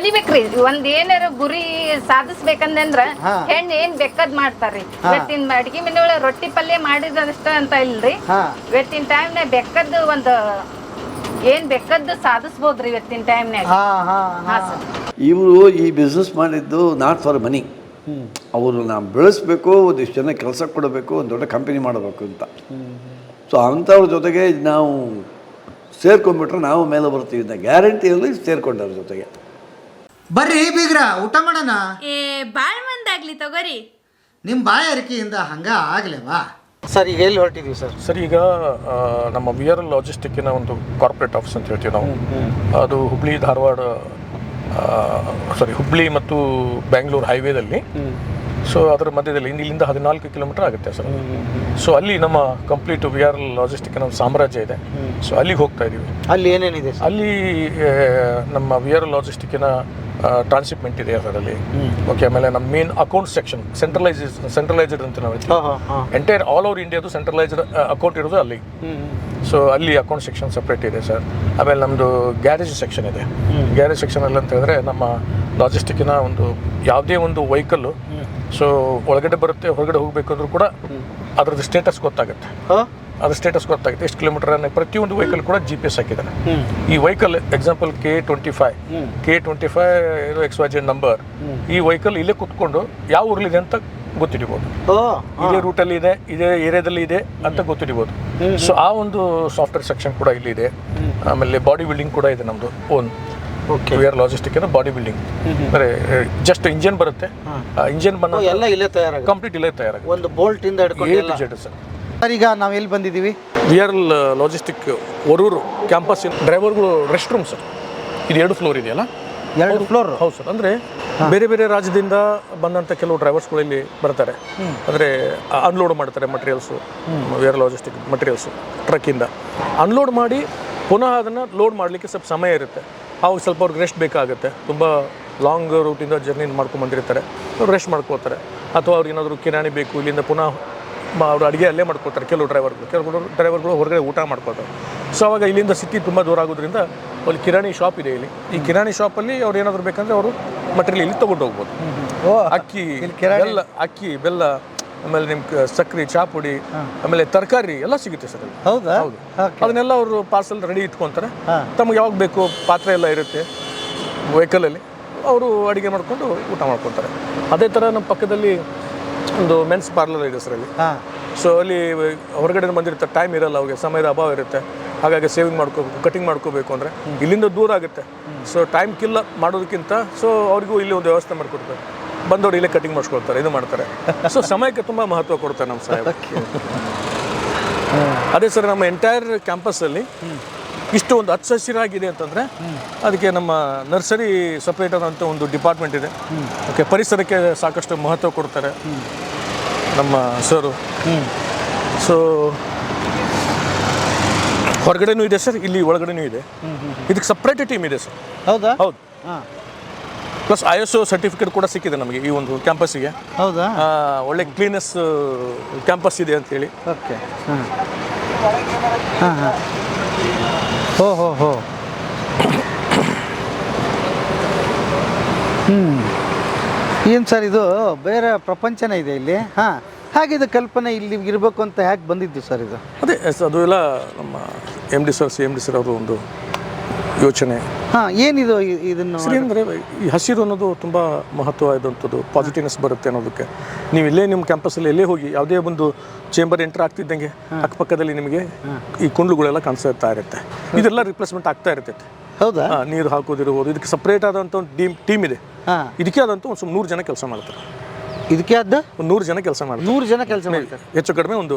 ಕಲಿಬೇಕ್ರಿ. ಒಂದ್ ಏನಾರ ಗುರಿ ಸಾಧಿಸ್ಬೇಕಂದ್ರ. ಹೆಣ್ಣು ಏನ್ ಬೇಕಾದ್ ಮಾಡ್ತಾರ್ರಿ. ಇವತ್ತಿನ ಅಡ್ಗಿ ಮನೆಯೊಳಗೆ ರೊಟ್ಟಿ ಪಲ್ಯ ಮಾಡಿದಷ್ಟ ಅಂತ ಇಲ್ರಿ. ಹಾ. ಇವತ್ತಿನ ಟೈಮ್ನಾಗ ಬೆಕ್ಕದ್ದು ಒಂದ್ ಏನ್ ಬೆಕ್ಕದ್ದು ಸಾಧಿಸ್ಬೋದ್ರಿ ಇವತ್ತಿನ ಟೈಮ್ನಾಗ ಇವರು ಈ ಬಿಸ್ನೆಸ್ ಮಾಡಿದ್ದು ನಾಟ್ ಫಾರ್ ಮನಿ ನಾವು ಬೆಳೆಸ್ಬೇಕು ಒಂದಿಷ್ಟು ಜನ ಕೆಲಸ ಕೊಡಬೇಕು ಒಂದು ದೊಡ್ಡ ಕಂಪನಿ ಮಾಡಬೇಕು ಅಂತ. ಸೊ ಅಂಥವ್ರ ಜೊತೆಗೆ ನಾವು ಸೇರ್ಕೊಂಡ್ಬಿಟ್ರೆ ನಾವು ಮೇಲೆ ಬರ್ತೀವಿ ಅಂತ ಗ್ಯಾರಂಟಿಯಲ್ಲಿ ಸೇರ್ಕೊಂಡವ್ರ ಜೊತೆಗೆ. ಬರ್ರಿ ಬೀಗ್ರ ಊಟ ಮಾಡೋಣ. ಏ ಬಾಳ್ ಮಂದಾಗ್ಲಿ ತಗೋರಿ. ನಿಮ್ಮ ಬಾಯಾರಿಕೆಯಿಂದ ಹಂಗ ಆಗ್ಲೇವಾ? ಸರ್ ಈಗ ಎಲ್ಲಿ ಹೊರಟಿದ್ವಿ ಸರ್? ಸರ್ ಈಗ ಆ, ನಮ್ಮ ವಿ ಆರ್ ಎಲ್ ಲಾಜಿಸ್ಟಿಕ್ಕಿನ ಒಂದು ಕಾರ್ಪೊರೇಟ್ ಆಫೀಸ್ ಅಂತ ಹೇಳ್ತೀವಿ ನಾವು. ಅದು ಹುಬ್ಳಿ ಧಾರವಾಡ ಸಾರಿ ಹುಬ್ಳಿ ಮತ್ತು ಬೆಂಗಳೂರು ಹೈವೇದಲ್ಲಿ ಸೊ ಅದರ ಮಧ್ಯದಲ್ಲಿ ಇಲ್ಲಿಂದ ಹದಿನಾಲ್ಕು ಕಿಲೋಮೀಟರ್ ಆಗುತ್ತೆ ಸರ್. ಸೊ ಅಲ್ಲಿ ನಮ್ಮ ಕಂಪ್ಲೀಟ್ ವಿ ಆರ್ ಲಾಜಿಸ್ಟಿಕ್ ನಮ್ಮ ಸಾಮ್ರಾಜ್ಯ ಇದೆ. ಸೊ ಅಲ್ಲಿಗೆ ಹೋಗ್ತಾ ಇದ್ದೀವಿ ಅಲ್ಲಿ ಏನೇನಿದೆ ಅಲ್ಲಿ ನಮ್ಮ ವಿ ಆರ್ ಲಾಜಿಸ್ಟಿಕ್ಕಿನ ಟ್ರಾನ್ಸಿಪ್ಮೆಂಟ್ ಇದೆ ಅದರಲ್ಲಿ ಓಕೆ ಆಮೇಲೆ ನಮ್ಮ main account section centralise centralised ಅಂತ ನಾವು ಎಂಟೈರ್ ಆಲ್ ಓವರ್ ಇಂಡಿಯಾದು ಸೆಂಟ್ರಲೈಸ್ಡ್ ಅಕೌಂಟ್ ಇರೋದು ಅಲ್ಲಿ. ಸೊ ಅಲ್ಲಿ ಅಕೌಂಟ್ ಸೆಕ್ಷನ್ ಸಪ್ರೇಟ್ ಇದೆ ಸರ್. ಆಮೇಲೆ ನಮ್ಮದು ಗ್ಯಾರೇಜ್ ಸೆಕ್ಷನ್ ಇದೆ. ಗ್ಯಾರೇಜ್ ಸೆಕ್ಷನ್ ಅಲ್ಲಿ ಅಂತ ಹೇಳಿದ್ರೆ ನಮ್ಮ ಲಾಜಿಸ್ಟಿಕ್ಕಿನ ಒಂದು ಯಾವುದೇ ಒಂದು ವೆಹಿಕಲ್ಲು ಸೊ ಒಳಗಡೆ ಬರುತ್ತೆ ಹೊರಗಡೆ ಹೋಗಬೇಕು ಅಂದ್ರೂ ಕೂಡ ಅದ್ರದ್ದು ಸ್ಟೇಟಸ್ ಗೊತ್ತಾಗುತ್ತೆ. ಅದ್ರ ಸ್ಟೇಟಸ್ ಗೊತ್ತಾಗುತ್ತೆ. ಎಷ್ಟು ಕಿಲೋಮೀಟರ್ ಪ್ರತಿಯೊಂದು ವೆಹಿಕಲ್ ಕೂಡ ಜಿ ಪಿ ಎಸ್ ಹಾಕಿದ್ದಾರೆ ಈ vehicle example K twenty five K twenty five X Y Z number ಈ ವೆಹಿಕಲ್ ಇಲ್ಲೇ ಕುತ್ಕೊಂಡು ಯಾವ ಊರಲ್ಲಿದೆ ಅಂತ ಗೊತ್ತಿಡಿಬೋದು. ಇದೇ ರೂಟಲ್ಲಿ ಇದೆ ಇದೇ ಏರಿಯಾದಲ್ಲಿ ಇದೆ ಅಂತ ಗೊತ್ತಿಡಿಬೋದು. ಸೊ ಆ ಒಂದು ಸಾಫ್ಟ್ವೇರ್ ಸೆಕ್ಷನ್ ಕೂಡ ಇಲ್ಲಿ ಇದೆ ಆಮೇಲೆ ಬಾಡಿ ಬಿಲ್ಡಿಂಗ್ ಕೂಡ ಇದೆ ನಮ್ಮದು ಓನ್ ವಿ ಆರ್ ಲಾಜಿಸ್ಟಿಕ್ ಅಂದ್ರೆ ಬಾಡಿ ಬಿಲ್ಡಿಂಗ್ ಅಂದ್ರೆ ಜಸ್ಟ್ ಇಂಜಿನ್ ಬರುತ್ತೆ. ಇಂಜಿನ್ ಬಂದ ಎಲ್ಲ ಇಲ್ಲೇ ತಯಾರಾಗ ಕಂಪ್ಲೀಟ್ ಇಲ್ಲೇ ತಯಾರಾಗ ಒಂದು ಬೋಲ್ಟ್ ಇಂದ ಹಿಡ್ಕೊಂಡು ಸರ್ ಸರ್ ಈಗ ನಾವು ಎಲ್ಲಿ ಬಂದಿದ್ದೀವಿ? V R logistic Oruru campus ಡ್ರೈವರ್ಗಳು ರೆಸ್ಟ್ ರೂಮ್ ಸರ್ ಇದು ಎರಡು ಫ್ಲೋರ್ ಇದೆಯಲ್ಲ? ಎರಡು ಫ್ಲೋರ್ ಹೌದು ಸರ್ ಅಂದರೆ ಬೇರೆ ಬೇರೆ ರಾಜ್ಯದಿಂದ ಬಂದಂಥ ಕೆಲವು ಡ್ರೈವರ್ಸ್ಗಳು ಇಲ್ಲಿ ಬರ್ತಾರೆ. ಅಂದರೆ ಅನ್ಲೋಡ್ ಮಾಡ್ತಾರೆ ಮಟೀರಿಯಲ್ಸು ವೇರ್ ಲಾಜಿಸ್ಟಿಕ್ ಮಟೀರಿಯಲ್ಸು ಟ್ರಕ್ಕಿಂದ ಅನ್ಲೋಡ್ ಮಾಡಿ ಪುನಃ ಅದನ್ನು ಲೋಡ್ ಮಾಡಲಿಕ್ಕೆ ಸ್ವಲ್ಪ ಸಮಯ ಇರುತ್ತೆ. ಅವಾಗ ಸ್ವಲ್ಪ ಅವ್ರಿಗೆ ರೆಸ್ಟ್ ಬೇಕಾಗುತ್ತೆ. ತುಂಬ ಲಾಂಗ್ ರೂಟಿಂದ ಜರ್ನಿ ಮಾಡ್ಕೊಂಬಂದಿರ್ತಾರೆ. ಅವ್ರು ರೆಸ್ಟ್ ಮಾಡ್ಕೋತಾರೆ. ಅಥವಾ ಅವ್ರಿಗೆ ಏನಾದರೂ ಕಿರಾಣಿ ಬೇಕು ಇಲ್ಲಿಂದ ಪುನಃ ಮ- ಅವರು ಅಡುಗೆ ಅಲ್ಲೇ ಮಾಡ್ಕೋತಾರೆ. ಕೆಲವು ಡ್ರೈವರ್ಗಳು ಕೆಲವು ಡ್ರೈವರ್ಗಳು ಹೊರಗಡೆ ಊಟ ಮಾಡ್ಕೋತಾರೆ. ಸೊ ಅವಾಗ ಇಲ್ಲಿಂದ ಸಿಟಿ ತುಂಬ ದೂರ ಆಗೋದ್ರಿಂದ ಅಲ್ಲಿ ಕಿರಾಣಿ ಶಾಪ್ ಇದೆ ಇಲ್ಲಿ. ಈ ಕಿರಾಣಿ ಶಾಪಲ್ಲಿ ಅವ್ರು ಏನಾದರೂ ಬೇಕಂದರೆ ಅವರು ಮಟೀರಿಯಲ್ ಇಲ್ಲಿ ತೊಗೊಂಡು ಹೋಗ್ಬೋದು. ಓ ಅಕ್ಕಿ ಬೆಲ್ಲ ಅಕ್ಕಿ ಬೆಲ್ಲ. ಆಮೇಲೆ ನಿಮ್ಮ ಸಕ್ಕರೆ ಚಾ ಪುಡಿ ಆಮೇಲೆ ತರಕಾರಿ ಎಲ್ಲ ಸಿಗುತ್ತೆ ಸರ್ ಅಲ್ಲಿ. ಹೌದಾ? ಹೌದು. ಅದನ್ನೆಲ್ಲ ಅವರು ಪಾರ್ಸಲ್ ರೆಡಿ ಇಟ್ಕೊಂತಾರೆ. ತಮಗೆ ಯಾವಾಗ ಬೇಕು ಪಾತ್ರೆ ಎಲ್ಲ ಇರುತ್ತೆ. ವೆಹಿಕಲಲ್ಲಿ ಅವರು ಅಡುಗೆ ಮಾಡಿಕೊಂಡು ಊಟ ಮಾಡ್ಕೊತಾರೆ. ಅದೇ ಥರ ನಮ್ಮ ಪಕ್ಕದಲ್ಲಿ ಒಂದು ಮೆನ್ಸ್ ಪಾರ್ಲರ್ ಇದೆ ಸರ್ ಅಲ್ಲಿ. ಹಾಂ. ಸೊ ಅಲ್ಲಿ ಹೊರಗಡೆ ಬಂದಿರುತ್ತೆ ಟೈಮ್ ಇರಲ್ಲ ಅವ್ರಿಗೆ ಸಮಯದ ಅಭಾವ ಇರುತ್ತೆ. ಹಾಗಾಗಿ ಸೇವಿಂಗ್ ಮಾಡ್ಕೋಬೇಕು ಕಟಿಂಗ್ ಮಾಡ್ಕೋಬೇಕು ಅಂದರೆ ಇಲ್ಲಿಂದ ದೂರ ಆಗುತ್ತೆ. ಸೊ ಟೈಮ್ ಕಿಲ್ಲ ಮಾಡೋದಕ್ಕಿಂತ ಸೊ ಅವ್ರಿಗೂ ಇಲ್ಲಿ ಒಂದು ವ್ಯವಸ್ಥೆ ಮಾಡಿಕೊಡ್ತಾರೆ ಬಂದವರು ಇಲ್ಲೇ ಕಟಿಂಗ್ ಮಾಡಿಸ್ಕೊಳ್ತಾರೆ ಇದು ಮಾಡ್ತಾರೆ. ಸೊ ಸಮಯಕ್ಕೆ ತುಂಬ ಮಹತ್ವ ಕೊಡ್ತಾರೆ ನಮ್ಮ ಸಾಹೇಬ್ ಅದೇ ಸರ್ ನಮ್ಮ ಎಂಟೈರ್ ಕ್ಯಾಂಪಸ್ಸಲ್ಲಿ ಇಷ್ಟು ಒಂದು ಹಚ್ಚ ಹಸಿರಾಗಿದೆ ಅಂತಂದರೆ ಅದಕ್ಕೆ ನಮ್ಮ ನರ್ಸರಿ ಸಪ್ರೇಟ್ ಆದಂಥ ಒಂದು ಡಿಪಾರ್ಟ್ಮೆಂಟ್ ಇದೆ. ಓಕೆ ಪರಿಸರಕ್ಕೆ ಸಾಕಷ್ಟು ಮಹತ್ವ ಕೊಡ್ತಾರೆ ನಮ್ಮ ಸರು. ಸೊ ಹೊರಗಡೆನೂ ಇದೆ ಸರ್ ಇಲ್ಲಿ ಒಳಗಡೆನೂ ಇದೆ. ಇದಕ್ಕೆ ಸಪ್ರೇಟ್ ಟೀಮ್ ಇದೆ ಸರ್. ಹೌದಾ? ಹೌದು. ಹಾಂ. Plus I S O certificate ಕೂಡ ಸಿಕ್ಕಿದೆ ನಮಗೆ ಈ ಒಂದು ಕ್ಯಾಂಪಸ್ಸಿಗೆ ಹೌದಾ? ಒಳ್ಳೆ ಕ್ಲೀನೆಸ್ ಕ್ಯಾಂಪಸ್ ಇದೆ ಅಂತೇಳಿ ಓಕೆ ಹಾಂ. ಹಾಂ ಹಾಂ. ಹೋ ಹೋ ಹೋ. ಹ್ಞೂ ಏನು ಸರ್ ಇದು ಬೇರೆ ಪ್ರಪಂಚನೇ ಇದೆ ಇಲ್ಲಿ? ಹಾಂ. ಹಾಗಿದು ಕಲ್ಪನೆ ಇಲ್ಲಿ ಇರಬೇಕು ಅಂತ ಹೇಗೆ ಬಂದಿದ್ದು ಸರ್ ಇದು? ಅದೇ ಅದು ಎಲ್ಲ ನಮ್ಮ M D sir C M D sir ಅವರು ಒಂದು ಯೋಚನೆ. ಹಾಂ ಏನಿದು ಇದನ್ನು ಅಂದರೆ ಈ ಹಸಿರು ಅನ್ನೋದು ತುಂಬ ಮಹತ್ವವಾದಂಥದ್ದು ಪಾಸಿಟಿವ್ನೆಸ್ ಬರುತ್ತೆ ಅನ್ನೋದಕ್ಕೆ. ನೀವು ಇಲ್ಲೇ ನಿಮ್ಮ ಕ್ಯಾಂಪಸ್ಸಲ್ಲಿ ಎಲ್ಲೇ ಹೋಗಿ ಯಾವುದೇ ಒಂದು ಚೇಂಬರ್ ಎಂಟರ್ ಆಗ್ತಿದ್ದಂಗೆ ಅಕ್ಕಪಕ್ಕದಲ್ಲಿ ನಿಮಗೆ ಈ ಕುಂಡ್ಲುಗಳೆಲ್ಲ ಕಾಣಿಸ್ತಾ ಇರುತ್ತೆ. ಇದೆಲ್ಲ ರಿಪ್ಲೇಸ್ಮೆಂಟ್ ಆಗ್ತಾ ಇರ್ತೈತೆ. ಹೌದಾ? ನೀರು ಹಾಕೋದಿರ್ಬೋದು ಇದಕ್ಕೆ ಸಪ್ರೇಟ್ ಆದಂಥ ಒಂದು ಟೀಮ್ ಟೀಮ್ ಇದೆ. ಇದಕ್ಕೆ ಆದಂಥ ಒಂದು ಸುಮಾರು ನೂರು ಜನ ಕೆಲಸ ಮಾಡ್ತಾರೆ. ಇದಕ್ಕೆ ಅದ ಒಂದು ನೂರು ಜನ ಕೆಲಸ ಮಾಡ್ತಾರೆ. ನೂರು ಜನ ಕೆಲಸ ಮಾಡ್ತಾರೆ. ಹೆಚ್ಚು ಕಡಿಮೆ ಒಂದು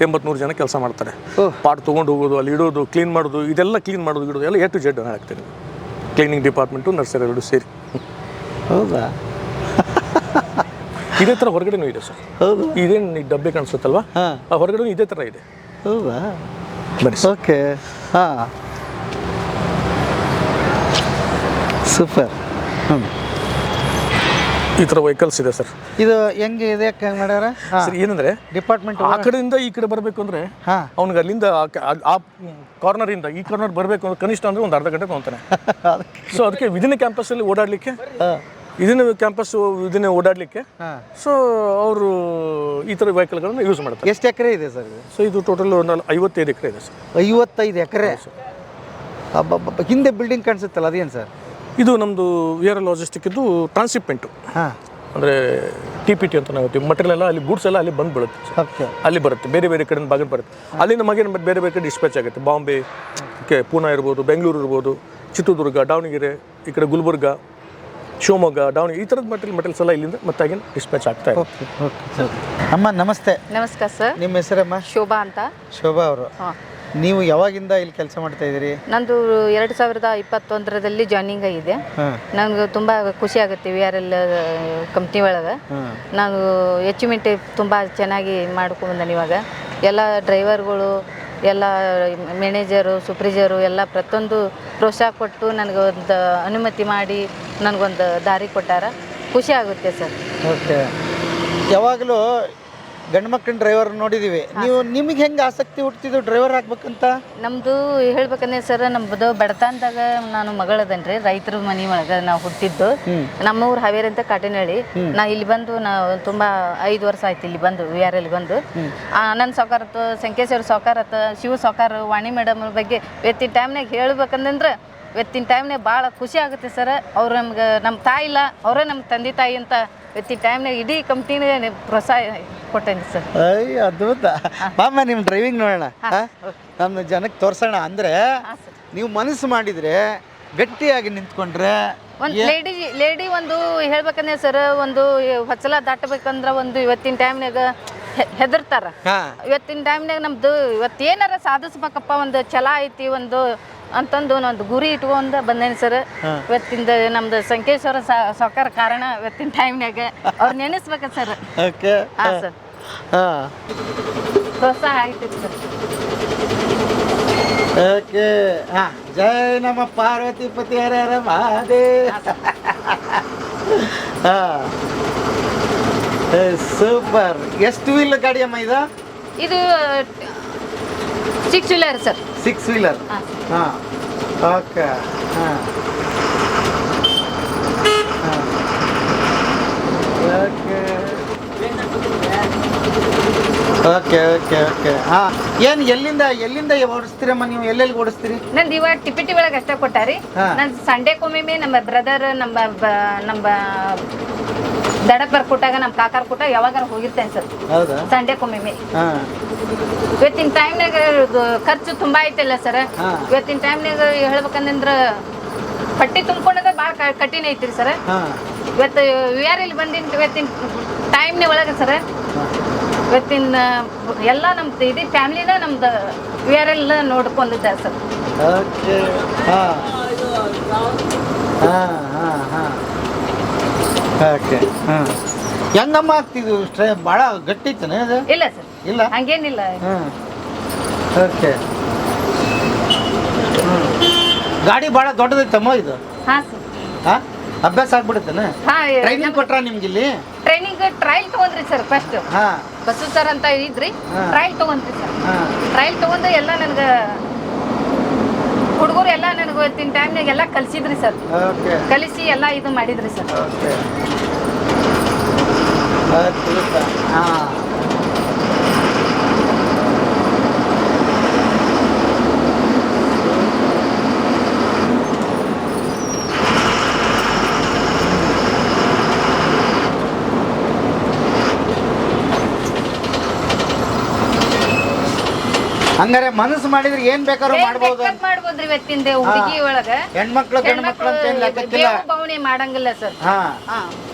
ಎಂಬತ್ನೂರು ಜನ ಕೆಲಸ ಮಾಡ್ತಾರೆ. ಪಾಟ್ ತೊಗೊಂಡು ಹೋಗೋದು ಅಲ್ಲಿ ಇಡೋದು ಕ್ಲೀನ್ ಮಾಡೋದು ಇದೆಲ್ಲ ಕ್ಲೀನ್ ಮಾಡೋದು ಇಡೋದು ಎಲ್ಲ ಎ ಟು ಜೆಡ್ ಹಾಕ್ತೀನಿ. ಕ್ಲೀನಿಂಗ್ ಡಿಪಾರ್ಟ್ಮೆಂಟು ನರ್ಸರಿ ಎರಡು ಸೇರಿ. ಹೌದಾ? ಇದೇ ಥರ ಹೊರಗಡೆನೂ ಇದೆ ಸರ್. ಹೌದು. ಇದೇನು ಈ ಡಬ್ಬೆ ಕಾಣಿಸುತ್ತಲ್ವಾ? ಹಾಂ. ಆ ಹೊರಗಡೆನೂ ಇದೇ ಥರ ಇದೆ. ಹೌದಾ? ಬನ್ನಿ ಓಕೆ. ಹಾಂ. ಸೂಪರ್. ಹ್ಞೂ ಈ ಥರ ವೆಹಿಕಲ್ಸ್ ಇದೆ ಸರ್ ಇದು ಹೆಂಗೆ ಇದೆ? ಹೆಂಗೆ ಮಾಡ್ಯಾರ? ಸರ್ ಏನಂದ್ರೆ ಡಿಪಾರ್ಟ್ಮೆಂಟ್ ಆ ಕಡೆಯಿಂದ ಈ ಕಡೆ ಬರಬೇಕು ಅಂದ್ರೆ ಅವ್ನಿಗೆ ಅಲ್ಲಿಂದ ಆ ಕಾರ್ನರ್ ಕಾರ್ನರಿಂದ ಈ ಕಾರ್ನರ್ ಬರಬೇಕು ಅಂದ್ರೆ ಕನಿಷ್ಠ ಅಂದ್ರೆ ಒಂದು ಅರ್ಧ ಗಂಟೆ ತೊಗೊತಾನೆ. ಸೊ ಅದಕ್ಕೆ ವಿದಿನ ಕ್ಯಾಂಪಸ್ಸಲ್ಲಿ ಓಡಾಡ್ಲಿಕ್ಕೆ ಇದನ್ನ ಕ್ಯಾಂಪಸ್ ಇದನ್ನ ಓಡಾಡ್ಲಿಕ್ಕೆ ಸೊ ಅವರು ಈ ಥರ ವೆಹಿಕಲ್ಗಳನ್ನು ಯೂಸ್ ಮಾಡ್ತಾರೆ. ಎಷ್ಟು ಎಕರೆ ಇದೆ ಸರ್ ಇದು? ಸೊ ಇದು ಟೋಟಲ್ ಒಂದು ಐವತ್ತೈದು ಎಕರೆ ಇದೆ ಸರ್ ಐವತ್ತೈದು ಎಕರೆ? ಹಿಂದೆ ಬಿಲ್ಡಿಂಗ್ ಕಾಣಿಸುತ್ತಲ್ಲ ಅದೇನು ಸರ್ ಇದು ನಮ್ಮದು ವಿಆರ್ ಲಾಜಿಸ್ಟಿಕ್ ಇದು ಟ್ರಾನ್ಸಿಪ್ಮೆಂಟು ಹಾಂ. ಅಂದರೆ ಟಿ ಪಿ ಟಿ ಅಂತ ನಾವು ಹೇಳ್ತೀವಿ. ಮಟೀರಿಯಲ್ ಎಲ್ಲ ಅಲ್ಲಿ ಗೂಡ್ಸ್ ಎಲ್ಲ ಅಲ್ಲಿ ಬಂದು ಬಿಡುತ್ತೆ ಸರ್. ಓಕೆ. ಅಲ್ಲಿ ಬರುತ್ತೆ. ಬೇರೆ ಬೇರೆ ಕಡೆಯಿಂದ ಬಾಗಿಲು ಬರುತ್ತೆ. ಅಲ್ಲಿಂದ ನಮಗೆ ಬೇರೆ ಬೇರೆ ಕಡೆ ಡಿಸ್ಪ್ಯಾಚ್ ಆಗುತ್ತೆ. ಬಾಂಬೆ ಓಕೆ ಪೂನಾ ಇರ್ಬೋದು ಬೆಂಗಳೂರು ಇರ್ಬೋದು ಚಿತ್ರದುರ್ಗ ದಾವಣಗೆರೆ ಈ ಕಡೆ ಗುಲ್ಬರ್ಗ ಶಿವಮೊಗ್ಗ ದಾವಣಗೆರೆ ಈ ಥರದ ಮಟೀರಿಯಲ್ ಮಟೀರಿಯಲ್ಸ್ ಎಲ್ಲ ಇಲ್ಲಿಂದ ಮತ್ತೆ ಆಗಿನ ಡಿಸ್ಪ್ಯಾಚ್ ಆಗ್ತಾ ಇದೆ. ಓಕೆ ಓಕೆ ಅಮ್ಮ ನಮಸ್ತೆ. ನಮಸ್ಕಾರ ಸರ್. ನಿಮ್ಮ ಹೆಸರಮ್ಮ? ಶೋಭಾ ಅಂತ. ಶೋಭಾ ಅವರು. ಹಾಂ. ನೀವು ಯಾವಾಗಿಂದ ಇಲ್ಲಿ ಕೆಲಸ ಮಾಡ್ತಾ ಇದ್ದೀರಿ? ನಂದು ಎರಡು ಸಾವಿರದ ಇಪ್ಪತ್ತೊಂದರಲ್ಲಿ ಜಾಯ್ನಿಂಗ್ ಆಗಿದೆ. ನನಗೆ ತುಂಬ ಖುಷಿ ಆಗುತ್ತೆ ವಿ ಆರ್ ಎಲ್ ಕಂಪ್ನಿ ಒಳಗೆ. ನಾನು ಅಚೀವ್ಮೆಂಟ್ ತುಂಬ ಚೆನ್ನಾಗಿ ಮಾಡ್ಕೊಂಬಂದಾನೆ ಇವಾಗ. ಎಲ್ಲ ಡ್ರೈವರ್ಗಳು ಎಲ್ಲ ಮ್ಯಾನೇಜರು ಸೂಪ್ರಿಜರು ಎಲ್ಲ ಪ್ರತಿಯೊಂದು ಪ್ರೋತ್ಸಾಹ ಕೊಟ್ಟು ನನಗೆ ಒಂದು ಅನುಮತಿ ಮಾಡಿ ನನಗೊಂದು ದಾರಿ ಕೊಟ್ಟಾರ. ಖುಷಿ ಆಗುತ್ತೆ ಸರ್. ಓಕೆ ಯಾವಾಗಲೂ ಗಂಡು ಮಕ್ಕಳ ಡ್ರೈವರ್ ನೋಡಿದೀವಿ. ನೀವು ನಿಮ್ಗೆ ಹೆಂಗೆ ಆಸಕ್ತಿ ಹುಟ್ಟಿದ್ದು ಡ್ರೈವರ್ ಆಗ್ಬೇಕಂತ? ನಮ್ಮದು ಹೇಳ್ಬೇಕಂದ್ರೆ ಸರ್ ನಮ್ಮದು ಬಡತನದಾಗ ನಾನು ಮಗಳದನ್ರಿ ರೈತರ ಮನೆ ಒಳಗೆ ನಾವು ಹುಟ್ಟಿದ್ದು. ನಮ್ಮ ಊರು ಹಾವೇರಿ ಅಂತ ಕಾಟಿನಹಳ್ಳಿ. ನಾ ಇಲ್ಲಿ ಬಂದು ನಾ ತುಂಬಾ ಐದು ವರ್ಷ ಆಯ್ತು ಇಲ್ಲಿ ಬಂದು ವಿ ಆರ್ ಎಲ್ ಬಂದು. ನನ್ನ ಸೌಕಾರತ್ತು ಸಂಕೇಶ್ವರ ಸೌಕಾರತ್ತ ಶಿವ ಸೌಕಾರ ವಾಣಿ ಮೇಡಮ್ ಬಗ್ಗೆ ಇವತ್ತಿನ ಟೈಮ್ನಾಗ ಹೇಳ್ಬೇಕಂದ್ರೆ ಇವತ್ತಿನ ಟೈಮ್ನಾಗ ಭಾಳ ಖುಷಿ ಆಗುತ್ತೆ ಸರ್. ಅವ್ರು ನಮ್ಗೆ ನಮ್ಮ ತಾಯಿ ಇಲ್ಲ ಅವರೇ ನಮ್ಮ ತಂದೆ ತಾಯಿ ಅಂತ ಇವತ್ತಿನ ಟೈಮ್ನಾಗ ಇಡೀ ಕಂಪ್ನಿನೇ ಪ್ರೋತ್ಸಾಹ ಕೊಟ್ಟೇನಿ ಸರ್. ಅಯ್ಯ ಅದ್ಭುತ. ಮಾಮ ನಿಮ್ಮ ಡ್ರೈವಿಂಗ್ ನೋಡೋಣ? ನಮ್ಮ ಜನಕ್ಕೆ ತೋರ್ಸೋಣ ಅಂದ್ರೆ ನೀವು ಮನಸ್ಸು ಮಾಡಿದ್ರೆ ಗಟ್ಟಿಯಾಗಿ ನಿಂತ್ಕೊಂಡ್ರೆ ಒಂದು ಲೇಡಿ ಲೇಡಿ ಒಂದು ಹೇಳ್ಬೇಕಂದ್ರೆ ಸರ್ ಒಂದು ಹೊಚ್ಚಲ ದಾಟಬೇಕಂದ್ರೆ ಒಂದು ಇವತ್ತಿನ ಟೈಮ್ನಾಗ ಹೆದರ್ತಾರ. ಇವತ್ತಿನ ಟೈಮ್ನಾಗ ನಮ್ದು ಇವತ್ತು ಏನಾರ ಸಾಧಿಸ್ಬೇಕಪ್ಪ ಒಂದು ಛಲ ಐತಿ ಒಂದು ಅಂತಂದು ಒಂದು ಗುರಿ ಇಟ್ಕೊಂಡು ಬಂದೇನಿ ಸರ್. ಇವತ್ತಿಂದ ನಮ್ದು ಸಂಕೇಶ್ವರ ಸಾಕಾರ ಕಾರಣ ಇವತ್ತಿನ ಟೈಮ್ನಾಗ ಅವ್ರು ನೆನೆಸ್ಬೇಕ ಸರ್. ಓಕೆ. ಹಾಂ ಸರ್. ಹಾಂ. ಪ್ರೋತ್ಸಾಹ ಆಯ್ತು ಸರ್. ಓಕೆ. ಹಾಂ. ಜಯ ನಮ್ಮ ಪಾರ್ವತಿ ಪತಿ ಹರ ಹರ ಮಹಾದೇವ್ ಹಾಂ. ಸೂಪರ್. ಎಷ್ಟು ವೀಲ್ ಗಾಡಿ ಅಮ್ಮ ಇದು? ಇದು six wheeler sir six wheeler ಹಾಂ ಓಕೆ ಹಾಂ ಓಕೆ ಓಕೆ ಓಕೆ ಓಕೆ ಹಾಂ ಏನು ಎಲ್ಲಿಂದ ಎಲ್ಲಿಂದ ಓಡಿಸ್ತೀರಮ್ಮ ನೀವು? ಎಲ್ಲೆಲ್ಲಿ ಓಡಿಸ್ತೀರಿ? ನಂದು ಇವಾಗ ಟಿಪಿಟಿ ಒಳಗೆ ಅಷ್ಟೇ ಕೊಟ್ಟಾರಿ. ನಾನು ಸಂಡೇಕೊಮ್ಮೆ ನಮ್ಮ ಬ್ರದರ್ ನಮ್ಮ ನಮ್ಮ ದಡಪ್ಪರ್ ಕೊಟ್ಟಾಗ ನಮ್ಮ ಕಾಕರ್ ಕೊಟ್ಟಾಗ ಯಾವಾಗಾರ ಹೋಗಿರ್ತೇನೆ ಸರ್ ಹೌದಾ? ಸಂಡೆಕೊಮ್ಮೆ ಹಾಂ. ಇವತ್ತಿನ ಟೈಮ್ನಾಗ ಖರ್ಚು ತುಂಬಾ ಐತಲ್ಲ ಸರ್? ಹಾ. ಇವತ್ತಿನ ಟೈಮ್ನಾಗ ಹೇಳ್ಬೇಕಂದ್ರ ಪಟ್ಟಿ ತುಂಬ್ಕೊಂಡದ ಭಾಳ ಕಠಿಣ ಐತ್ರಿ ಸರ್? ಹಾಂ. ಇವತ್ತು ವಿ ಆರ್ ಇಲ್ಲಿ ಬಂದಿನ ಇವತ್ತಿನ ಟೈಮ್ನ ಒಳಗೆ ಸರ್? ಇವತ್ತಿನ ಎಲ್ಲ ನಮ್ದು ಇಡೀ ಫ್ಯಾಮಿಲಿನ ನಮ್ದು ವಿ ಆರ್ ಎಲ್ ನೋಡ್ಕೊಂಡಿದ್ದಾರೆ ಸರ್. ಓಕೆ ಹಾ. ಹಾ ಹಾಂ ಹಾಂ. ಓಕೆ ಹಾಂ. ಹೆಂಗಮ್ಮ ಆಗ್ತಿದ್ದು? ಸ್ಟ್ರೇ ಭಾಳ ಗಟ್ಟಿ ಇತ್ತನೇ ಅದು ಇಲ್ಲ ಸರ್. ಇಲ್ಲ? ಹಂಗೇನಿಲ್ಲ. ಹಾಂ. ಓಕೆ. ಗಾಡಿ ಭಾಳ ದೊಡ್ಡದೈತಮ್ಮ ಇದು? ಹಾಂ ಸರ್. ಹಾಂ? ಅಭ್ಯಾಸ ಆಗ್ಬಿಡುತ್ತೇನೆ? ಹಾಂ ಟ್ರೈನಿಂಗ್ ಕೊಟ್ರ ನಿಮ್ಗೆ ಇಲ್ಲಿ ಟ್ರೈನಿಂಗ್ ಟ್ರಯಲ್ ತಗೊಂಡ್ರಿ ಸರ್ ಫಸ್ಟ್ ಹಾಂ. ಬಸ್ಸು ಸರ್ ಅಂತ ಇದ್ರಿ ಹಾ. ಟ್ರಯಲ್ ತಗೊಂಡ್ರಿ ಸರ್. ಹಾಂ. ಟ್ರಯಲ್ ತಗೊಂಡು ಎಲ್ಲ ನನಗೆ ಎಲ್ಲ ನನಗೆ ಇವತ್ತಿನ ಟೈಮ್ನಾಗ ಎಲ್ಲ ಕಲಿಸಿದ್ರಿ ಸರ್. ಕಲಿಸಿ ಎಲ್ಲ ಇದು ಮಾಡಿದ್ರಿ ಸರ್. ಹಾಂ. ಹಂಗಾರೆ ಮನಸ್ಸು ಮಾಡಿದ್ರೆ ಏನ್ ಬೇಕಾದ್ರೂ ಮಾಡ್ಬೋದು ಮಾಡ್ಬೋದ್ರಿ ಇವತ್ತಿಂದ ಹುಡುಗಿ ಒಳಗ? ಹೆಣ್ಮಕ್ಳು ಗಂಡ್ಮಕ್ಳು ಅಂತ ಏನ್ ಲೆಕ್ಕಕ್ಕಿಲ್ಲ. ಬವಣೆ ಮಾಡಂಗಿಲ್ಲ ಸರ್. ಹಾ.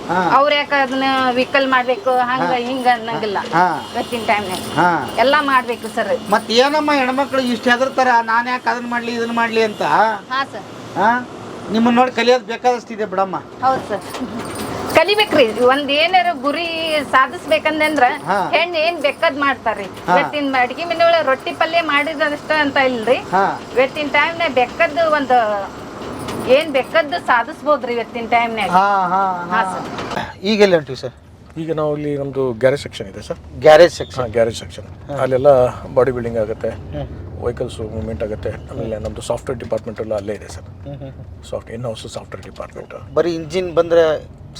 ಹಾ. ಅವ್ರ ಯಾಕ ಅದನ್ನ ವಿಕಲ್ ಮಾಡ್ಬೇಕು ಹಂಗ ಹಿಂಗ ಅನ್ನಂಗಿಲ್ಲ ಟೈಮ್ನಾಗ ಹಾ. ಎಲ್ಲಾ ಮಾಡ್ಬೇಕು ಸರ್. ಮತ್ ಏನಮ್ಮ ಹೆಣ್ಮಕ್ಳು ಇಷ್ಟ ಹೆದರ್ತಾರ? ನಾನು ಯಾಕೆ ಅದನ್ನ ಮಾಡ್ಲಿ ಇದನ್ನ ಮಾಡ್ಲಿ ಅಂತ? ನಿಮ್ಮನ್ನ ನೋಡಿ ಕಲಿಯೋದು ಬೇಕಾದಷ್ಟಿದೆ ಬಿಡಮ್ಮ. ಹೌದು ಸರ್. ಕಲಿಬೇಕ್ರಿ. ಒಂದ್ ಏನಾರ ಗುರಿ ಸಾಧಿಸ್ಬೇಕಂದ್ರ. ಹೆಣ್ಣು ಏನ್ ಬೇಕಾದ್ ಮಾಡ್ತಾರ್ರಿ. ಇವತ್ತಿನ ಅಡ್ಗಿ ಮನೆ ಒಳಗ ರೊಟ್ಟಿ ಪಲ್ಯ ಮಾಡಿದಷ್ಟ ಅಂತ ಇಲ್ರಿ. ಹಾ. ಇವತ್ತಿನ ಟೈಮ್ನಾಗ ಬೆಕ್ಕದ್ದು ಒಂದು ಏನ್ ಬೇಕಾದ್ದು ಸಾಧಿಸ್ಬೋದ್ರಿ ಇವತ್ತಿನ ಟೈಮ್ನ್ಯಾಗ ಹಾ ಹಾ ಹಾ. ಈಗ ಎಲ್ಲಿ ಹೊಂಟಿವಿ ಸರ್? ಈಗ ನಾವು ಇಲ್ಲಿ ನಮ್ಮದು ಗ್ಯಾರೇಜ್ ಸೆಕ್ಷನ್ ಇದೆ sir. Garage section garage section ಅಲ್ಲೆಲ್ಲ ಬಾಡಿ ಬಿಲ್ಡಿಂಗ್ ಆಗುತ್ತೆ ವೆಹಿಕಲ್ಸ್ ಮೂವ್ಮೆಂಟ್ ಆಗುತ್ತೆ. ಆಮೇಲೆ ನಮ್ಮದು ಸಾಫ್ಟ್ವೇರ್ ಡಿಪಾರ್ಟ್ಮೆಂಟ್ ಎಲ್ಲ ಅಲ್ಲೇ ಇದೆ sir. Soft in house software department ಬರೀ ಇಂಜಿನ್ ಬಂದ್ರೆ